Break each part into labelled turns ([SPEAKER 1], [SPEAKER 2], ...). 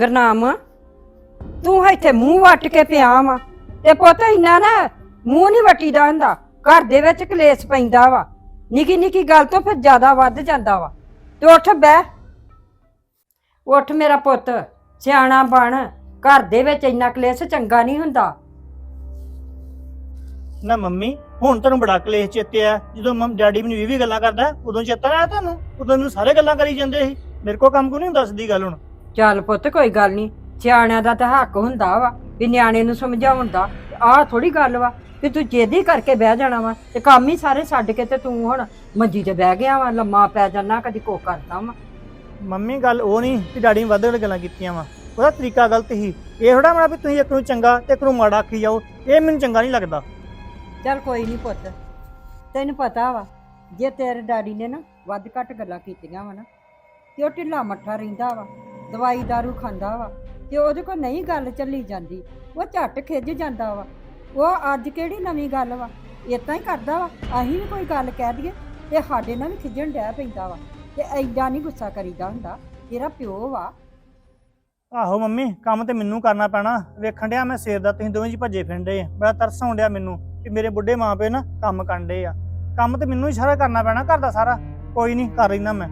[SPEAKER 1] ਗਰਨਾਮ, ਤੂੰ ਇੱਥੇ ਮੂੰਹ ਵੱਟ ਕੇ ਪਿਆ ਵਾ। ਤੇ ਪੁੱਤ ਇੰਨਾ ਨਾ ਮੂੰਹ ਨਹੀਂ ਵੱਟੀਦਾ ਹੁੰਦਾ, ਘਰ ਦੇ ਵਿੱਚ ਕਲੇਸ਼ ਪੈਂਦਾ ਵਾ। ਨਿੱਕੀ ਨਿੱਕੀ ਗੱਲ ਤੋਂ ਫਿਰ ਜ਼ਿਆਦਾ ਵੱਧ ਜਾਂਦਾ ਵਾ। ਤੇ ਉੱਠ ਬਹਿ। ਉੱਠ ਮੇਰਾ ਪੁੱਤ, ਸਿਆਣਾ ਬਣ। ਘਰ ਦੇ ਵਿੱਚ ਇੰਨਾ ਕਲੇਸ਼ ਚੰਗਾ ਨਹੀਂ ਹੁੰਦਾ।
[SPEAKER 2] ਨਾ ਮੰਮੀ, ਹੁਣ ਤੁਹਾਨੂੰ ਬੜਾ ਕਲੇਸ਼ ਚੇਤੇ ਆ। ਜਦੋਂ ਮੰਮ, ਡੈਡੀ ਮੈਨੂੰ ਇਹ ਵੀ ਗੱਲਾਂ ਕਰਦਾ, ਉਦੋਂ ਚੇਤਾ ਆਇਆ ਤੁਹਾਨੂੰ? ਉਦੋਂ ਮੈਨੂੰ ਸਾਰੇ ਗੱਲਾਂ ਕਰੀ ਜਾਂਦੇ ਸੀ। ਮੇਰੇ ਕੋਲ ਕੰਮ ਕੋ ਨਹੀਂ ਦੱਸਦੀ ਗੱਲ ਹੁਣ?
[SPEAKER 1] ਚੱਲ ਪੁੱਤ ਕੋਈ ਗੱਲ ਨਹੀਂ ਸਿਆਣਿਆਂ ਦਾ ਤਾਂ ਹੱਕ ਹੁੰਦਾ ਵਾ ਵੀ ਨਿਆਣੇ ਨੂੰ ਸਮਝਾਉਣ ਦਾ ਆਹ ਥੋੜੀ ਗੱਲ ਵਾ ਕਿ ਤੂੰ ਜੇਦੀ ਕਰਕੇ ਬਹਿ ਜਾਣਾ ਵਾ ਤੇ ਕੰਮ ਹੀ ਸਾਰੇ ਛੱਡ ਕੇ ਤੇ ਤੂੰ ਹੁਣ ਮੰਜੀ ਤੇ ਬਹਿ ਗਿਆ ਵਾ ਲੰਮਾ ਪੈ ਜਾਣਾ ਕਦੀ ਕੋ ਕਰਦਾ ਵਾ।
[SPEAKER 2] ਮੰਮੀ ਗੱਲ ਉਹ ਨਹੀਂ ਕਿ ਡੈਡੀ ਨੇ ਵੱਧ ਗੱਲਾਂ ਕੀਤੀਆਂ ਵਾ। ਉਹਦਾ ਤਰੀਕਾ ਗਲਤ ਸੀ। ਇਹ ਥੋੜਾ ਮਣਾ ਵੀ ਤੁਸੀਂ ਇੱਕ ਨੂੰ ਚੰਗਾ ਤੇ ਇੱਕ ਨੂੰ ਮਾੜਾ ਆਖੀ ਜਾਓ ਇਹ ਮੈਨੂੰ ਚੰਗਾ ਨਹੀਂ ਲੱਗਦਾ।
[SPEAKER 1] ਚੱਲ ਕੋਈ ਨਹੀਂ ਪੁੱਤ ਤੈਨੂੰ ਪਤਾ ਵਾ ਜੇ ਤੇਰੇ ਡੈਡੀ ਨੇ ਨਾ ਵੱਧ ਘੱਟ ਗੱਲਾਂ ਕੀਤੀਆਂ ਵਾ ਨਾ ਤੇ ਉਹ ਢਿੱਲਾ ਮੱਠਾ ਰਹਿੰਦਾ ਵਾ। ਦਵਾਈ ਦਾਰੂ ਖਾਂਦਾ ਵਾ ਤੇ ਉਹਦੇ ਕੋਲ ਨਹੀਂ ਗੱਲ ਚੱਲੀ ਜਾਂਦੀ, ਉਹ ਝੱਟ ਖਿੱਝ ਜਾਂਦਾ ਵਾ। ਉਹ ਅੱਜ ਕਿਹੜੀ ਨਵੀਂ ਗੱਲ ਵਾ? ਇਤਾਂ ਹੀ ਕਰਦਾ ਵਾ। ਅਸੀਂ ਵੀ ਕੋਈ ਗੱਲ ਕਹਿ ਦਈਏ ਤੇ ਸਾਡੇ ਨਾਲ ਵੀ ਖਿੱਝਣ ਡਿਆ ਪੈਂਦਾ ਵਾ ਤੇ ਐਡਾ ਨਹੀਂ ਗੁੱਸਾ ਕਰੀਦਾ ਹੁੰਦਾ। ਤੇਰਾ ਪਿਓ ਵਾ।
[SPEAKER 2] ਆਹੋ ਮੰਮੀ, ਕੰਮ ਤੇ ਮੈਨੂੰ ਕਰਨਾ ਪੈਣਾ। ਵੇਖਣ ਡਿਆ ਮੈਂ ਸਿਰ ਦਾ, ਤੁਸੀਂ ਦੋਵੇਂ ਜੀ ਭੱਜੇ ਫਿਰਦੇ ਆ। ਬੜਾ ਤਰਸ ਆਉਣ ਡਿਆ ਮੈਨੂੰ ਕਿ ਮੇਰੇ ਬੁੱਢੇ ਮਾਂ ਪਿਓ ਨਾ ਕੰਮ ਕਰਦੇ ਆ। ਕੰਮ ਤੇ ਮੈਨੂੰ ਹੀ ਸਾਰਾ ਕਰਨਾ ਪੈਣਾ ਘਰ ਦਾ ਸਾਰਾ। ਕੋਈ ਨਹੀਂ, ਕਰ ਲੈਣਾ ਮੈਂ।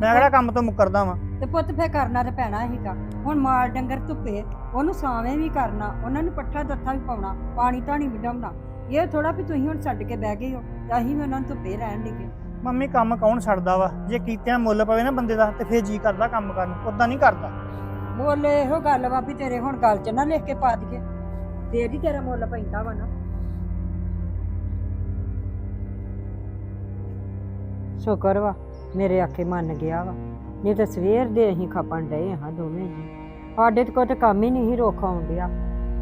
[SPEAKER 2] ਮੈਂ ਕਿਹੜਾ ਕੰਮ ਤੋਂ ਮੁੱਕਰਦਾ ਵਾਂ?
[SPEAKER 1] ਤੇ ਪੁੱਤ ਫੇ ਕਰਨਾ ਤੇ ਪੈਣਾ ਸੀਗਾ। ਹੁਣ ਮਾਲ ਡੰਗਰ ਧੁੱਪੇ ਉਹਨੂੰ ਸਾਵੇਂ ਵੀ ਕਰਨਾ ਉਹਨਾਂ ਨੂੰ ਪੱਠਾ ਦੱਥਾ ਵੀ ਪਾਉਣਾ ਪਾਣੀ ਧਾਣੀ ਵੀ ਡਾਉਣਾ ਇਹ ਥੋੜਾ ਵੀ ਤੁਸੀਂ ਹੁਣ ਛੱਡ ਕੇ ਬਹਿ ਗਏ ਹੋ ਤੇ ਅਸੀਂ ਵੀ ਉਹਨਾਂ ਨੂੰ ਧੁੱਪੇ ਰਹਿਣ ਲੱਗੇ
[SPEAKER 2] ਮੰਮੀ ਕੰਮ ਕੌਣ ਛੱਡਦਾ ਵਾ? ਜੇ ਕੀਤਿਆਂ ਮੁੱਲ ਪਵੇ ਨਾ ਬੰਦੇ ਦਾ ਤੇ ਫੇਰ ਜੀ ਕਰਦਾ ਕੰਮ ਕਰਨ ਉਦਾਂ ਨਹੀਂ ਕਰਦਾ।
[SPEAKER 1] ਬੋਲੇ ਇਹੋ ਗੱਲ ਵਾ ਵੀ ਤੇਰੇ ਹੁਣ ਗੱਲ 'ਚ ਨਾ ਲਿਖ ਕੇ ਪਾ ਦਈਏ। ਫੇਰ ਹੀ ਤੇਰਾ ਮੁੱਲ ਪੈਂਦਾ ਵਾ ਨਾ। ਸ਼ੁਕਰ ਵਾ ਮੇਰੇ ਆਖੇ ਮੰਨ ਗਿਆ ਵਾ। ਨਹੀਂ ਤਾਂ ਸਵੇਰ ਦੇ ਅਸੀਂ ਖਪਣ ਰਹੇ ਹਾਂ ਦੋਵੇਂ ਜੀ। ਸਾਡੇ ਤੇ ਕੋਈ ਤਾਂ ਕੰਮ ਹੀ ਨਹੀਂ ਸੀ ਰੋਕ ਆਉਂਦਿਆ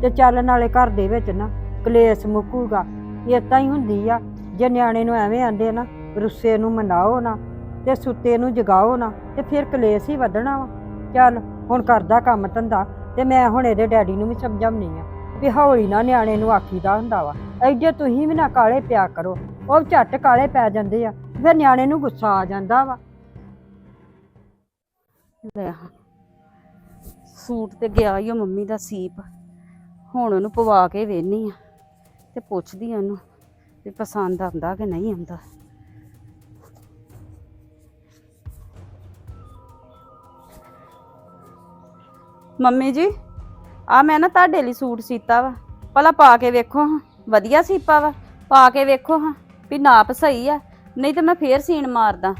[SPEAKER 1] ਤੇ ਚੱਲ ਨਾਲੇ ਘਰ ਦੇ ਵਿੱਚ ਨਾ ਕਲੇਸ਼ ਮੁੱਕੂਗਾ। ਏਦਾਂ ਹੀ ਹੁੰਦੀ ਆ। ਜੇ ਨਿਆਣੇ ਨੂੰ ਐਵੇਂ ਆਂਦੇ ਨਾ, ਰੁੱਸੇ ਨੂੰ ਮਨਾਓ ਨਾ, ਤੇ ਸੁੱਤੇ ਨੂੰ ਜਗਾਓ ਨਾ, ਤੇ ਫਿਰ ਕਲੇਸ਼ ਹੀ ਵਧਣਾ ਵਾ। ਚੱਲ ਹੁਣ ਕਰਦਾ ਕੰਮ ਧੰਦਾ, ਤੇ ਮੈਂ ਹੁਣ ਇਹਦੇ ਡੈਡੀ ਨੂੰ ਵੀ ਸਮਝਾਉਣੀ ਆ ਵੀ ਹੌਲੀ ਨਾ ਨਿਆਣੇ ਨੂੰ ਆਖੀਦਾ ਹੁੰਦਾ ਵਾ। ਐਡੇ ਤੁਸੀਂ ਵੀ ਨਾ ਕਾਲੇ ਪਿਆ ਕਰੋ। ਉਹ ਝੱਟ ਕਾਲੇ ਪੈ ਜਾਂਦੇ ਆ, ਫਿਰ ਨਿਆਣੇ ਨੂੰ ਗੁੱਸਾ ਆ ਜਾਂਦਾ ਵਾ।
[SPEAKER 3] ਲੈ ਆ। ਸੂਟ ਤੇ ਗਿਆ ਹੀ ਉਹ ਮੰਮੀ ਦਾ ਸੀਪ। ਹੁਣ ਉਹਨੂੰ ਪਵਾ ਕੇ ਵੇਹਨੀ ਆ ਤੇ ਪੁੱਛਦੀ ਆ ਉਹਨੂੰ ਵੀ ਪਸੰਦ ਆਉਂਦਾ ਕਿ ਨਹੀਂ ਆਉਂਦਾ। ਮੰਮੀ ਜੀ ਆ ਮੈਂ ਨਾ ਤੁਹਾਡੇ ਲਈ ਸੂਟ ਸੀਤਾ ਵਾ। ਭਲਾ ਪਾ ਕੇ ਵੇਖੋ ਹਾਂ। ਵਧੀਆ ਸੀਪਾ ਵਾ। ਪਾ ਕੇ ਵੇਖੋ ਹਾਂ ਵੀ ਨਾਪ ਸਹੀ ਆ। ਨਹੀਂ ਤੇ ਮੈਂ ਫੇਰ ਸੀਨ ਮਾਰਦਾ।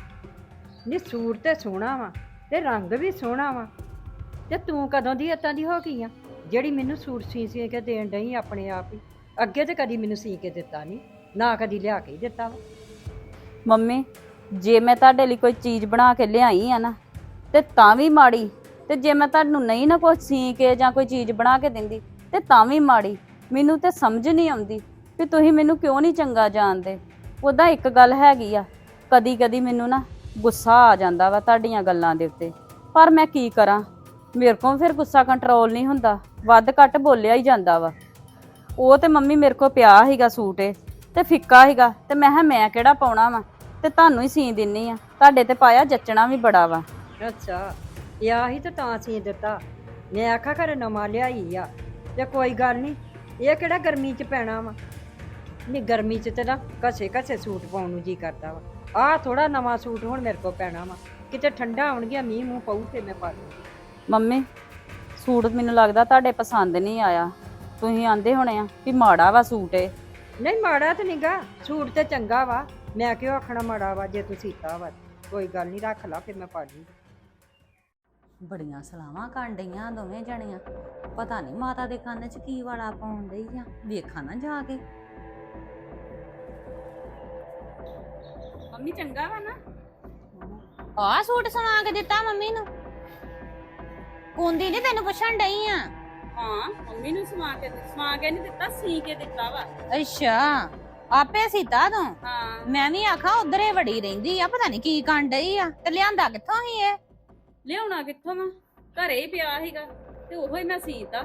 [SPEAKER 1] ਨਹੀਂ, ਸੂਟ ਤੇ ਸੋਹਣਾ ਵਾ। ਤੇ ਰੰਗ ਵੀ ਸੋਹਣਾ ਵਾ। ਤੇ ਤੂੰ ਕਦੋਂ ਦੀ ਇਤਾਂ ਦੀ ਹੋ ਗਈ ਆ? ਜਿਹੜੀ ਮੈਨੂੰ ਸੂਟ ਸੀ ਸੀ ਕੇ ਦੇਣ ਡਈ ਆਪਣੇ ਆਪ ਹੀ। ਅੱਗੇ ਤੇ ਕਦੀ ਮੈਨੂੰ ਸੀ ਕੇ ਦਿੱਤਾ ਨਹੀਂ ਨਾ ਕਦੀ ਲਿਆ ਕੇ ਹੀ ਦਿੱਤਾ ਵਾ।
[SPEAKER 3] ਮੰਮੀ, ਜੇ ਮੈਂ ਤੁਹਾਡੇ ਲਈ ਕੋਈ ਚੀਜ਼ ਬਣਾ ਕੇ ਲਿਆਈ ਆ ਨਾ, ਤੇ ਤਾਂ ਵੀ ਮਾੜੀ। ਤੇ ਜੇ ਮੈਂ ਤੁਹਾਨੂੰ ਨਹੀਂ ਨਾ ਕੁਝ ਸੀ ਕੇ ਜਾਂ ਕੋਈ ਚੀਜ਼ ਬਣਾ ਕੇ ਦਿੰਦੀ, ਤੇ ਤਾਂ ਵੀ ਮਾੜੀ। ਮੈਨੂੰ ਤੇ ਸਮਝ ਨਹੀਂ ਆਉਂਦੀ ਕਿ ਤੁਸੀਂ ਮੈਨੂੰ ਕਿਉਂ ਨਹੀਂ ਚੰਗਾ ਜਾਣਦੇ। ਉਹਦਾ ਇੱਕ ਗੱਲ ਹੈਗੀ ਆ ਕਦੀ ਕਦੀ ਮੈਨੂੰ ਨਾ ਗੁੱਸਾ ਆ ਜਾਂਦਾ ਵਾ ਤੁਹਾਡੀਆਂ ਗੱਲਾਂ ਦੇ ਉੱਤੇ। ਪਰ ਮੈਂ ਕੀ ਕਰਾਂ? ਮੇਰੇ ਕੋਲ ਫਿਰ ਗੁੱਸਾ ਕੰਟਰੋਲ ਨਹੀਂ ਹੁੰਦਾ। ਵੱਧ ਘੱਟ ਬੋਲਿਆ ਹੀ ਜਾਂਦਾ ਵਾ। ਉਹ ਤੇ ਮੰਮੀ ਮੇਰੇ ਕੋਲ ਪਿਆ ਸੀਗਾ ਸੂਟ ਇਹ, ਤੇ ਫਿੱਕਾ ਸੀਗਾ। ਤੇ ਮੈਂ ਕਿਹਾ, ਮੈਂ ਕਿਹੜਾ ਪਾਉਣਾ ਵਾ? ਤੇ ਤੁਹਾਨੂੰ ਹੀ ਸੀ ਦਿੰਨੀ ਆ। ਤੁਹਾਡੇ ਤੇ ਪਾਇਆ ਜੱਚਣਾ ਵੀ ਬੜਾ ਵਾ।
[SPEAKER 1] ਅੱਛਾ, ਇਹ ਹੀ ਤਾਂ ਤਾਂ ਸੀ ਦਿੱਤਾ। ਮੈਂ ਆਖਾ ਘਰੇ ਨਵਾਂ ਲਿਆਈ ਆ। ਤੇ ਕੋਈ ਗੱਲ ਨਹੀਂ ਇਹ ਕਿਹੜਾ ਗਰਮੀ 'ਚ ਪੈਣਾ ਵਾ? ਨਹੀਂ ਗਰਮੀ 'ਚ ਤੇ ਨਾ ਘਸੇ ਘਸੇ ਸੂਟ ਪਾਉਣ ਨੂੰ ਜੀ ਕਰਦਾ ਵਾ। ਆਹ ਥੋੜਾ ਨਵਾਂ ਸੂਟ ਹੁਣ ਮੇਰੇ ਕੋਲ ਪੈਣਾ ਵਾ। ਕਿਤੇ ਠੰਡਾ ਆਉਣਗੀਆਂ ਮੀਂਹ ਮੂੰਹ ਪਊ ਤੇ ਮੈਂ ਪਾ ਲੂੰ
[SPEAKER 3] ਮੰਮੀ ਸੂਟ ਮੈਨੂੰ ਲੱਗਦਾ ਤੁਹਾਡੇ ਪਸੰਦ ਨਹੀਂ ਆਇਆ। ਤੁਸੀਂ ਆਂਦੇ ਹੋਣੇ ਆ ਵੀ ਮਾੜਾ ਵਾ ਸੂਟ ਇਹ।
[SPEAKER 1] ਨਹੀਂ ਮਾੜਾ ਤੇ ਨਹੀਂਗਾ ਸੂਟ ਤੇ ਚੰਗਾ ਵਾ। ਮੈਂ ਕਿਉਂ ਆਖਣਾ ਮਾੜਾ ਵਾ ਜੇ ਤੂੰ ਸੀਤਾ ਵਾ। ਕੋਈ ਗੱਲ ਨਹੀਂ ਰੱਖ ਲਾ ਫਿਰ ਮੈਂ ਪਾ ਲੂੰ
[SPEAKER 4] ਬੜੀਆਂ ਸਲਾਵਾਂ ਕਰਨ ਡਈਆਂ ਦੋਵੇਂ ਜਣੀਆਂ। ਪਤਾ ਨਹੀਂ ਮਾਤਾ ਦੇ ਕੰਨ 'ਚ ਕੀ ਵਾਲਾ ਪਾਉਣ ਡਈ ਆ। ਵੇਖਾਂ ਨਾ ਜਾ ਕੇ।
[SPEAKER 3] ਮੰਮੀ ਚੰਗਾ ਵਾ ਨਾ?
[SPEAKER 4] ਆਹ ਸੂਟ ਸਵਾ ਕੇ ਦਿੱਤਾ ਮੰਮੀ ਨੂੰ। ਕੁੰਦੀ ਨਹੀਂ ਤੈਨੂੰ ਪੁੱਛਣ ਡਈ ਆ?
[SPEAKER 3] ਹਾਂ ਮੰਮੀ ਨੂੰ ਸਮਾ ਕੇ ਸਮਾ ਕੇ ਨਹੀਂ ਦਿੱਤਾ ਸੀ ਕੇ ਦਿੱਤਾ ਵਾ।
[SPEAKER 4] ਅੱਛਾ ਆਪੇ ਸੀਤਾ ਤੂੰ?
[SPEAKER 3] ਹਾਂ।
[SPEAKER 4] ਮੈਂ ਵੀ ਆਖਾਂ ਉਧਰੇ ਵੜੀ ਰਹਿੰਦੀ ਆ ਪਤਾ ਨਹੀਂ ਕੀ ਕਰਨ ਡਈ ਆ। ਤੇ ਲਿਆਂਦਾ ਕਿੱਥੋਂ ਹੀ ਇਹ?
[SPEAKER 3] ਲਿਆਉਣਾ ਕਿੱਥੋਂ ਵਾ? ਘਰੇ ਹੀ ਪਿਆ ਸੀਗਾ ਤੇ ਉਹੋ ਹੀ ਮੈਂ ਸੀਤਾ।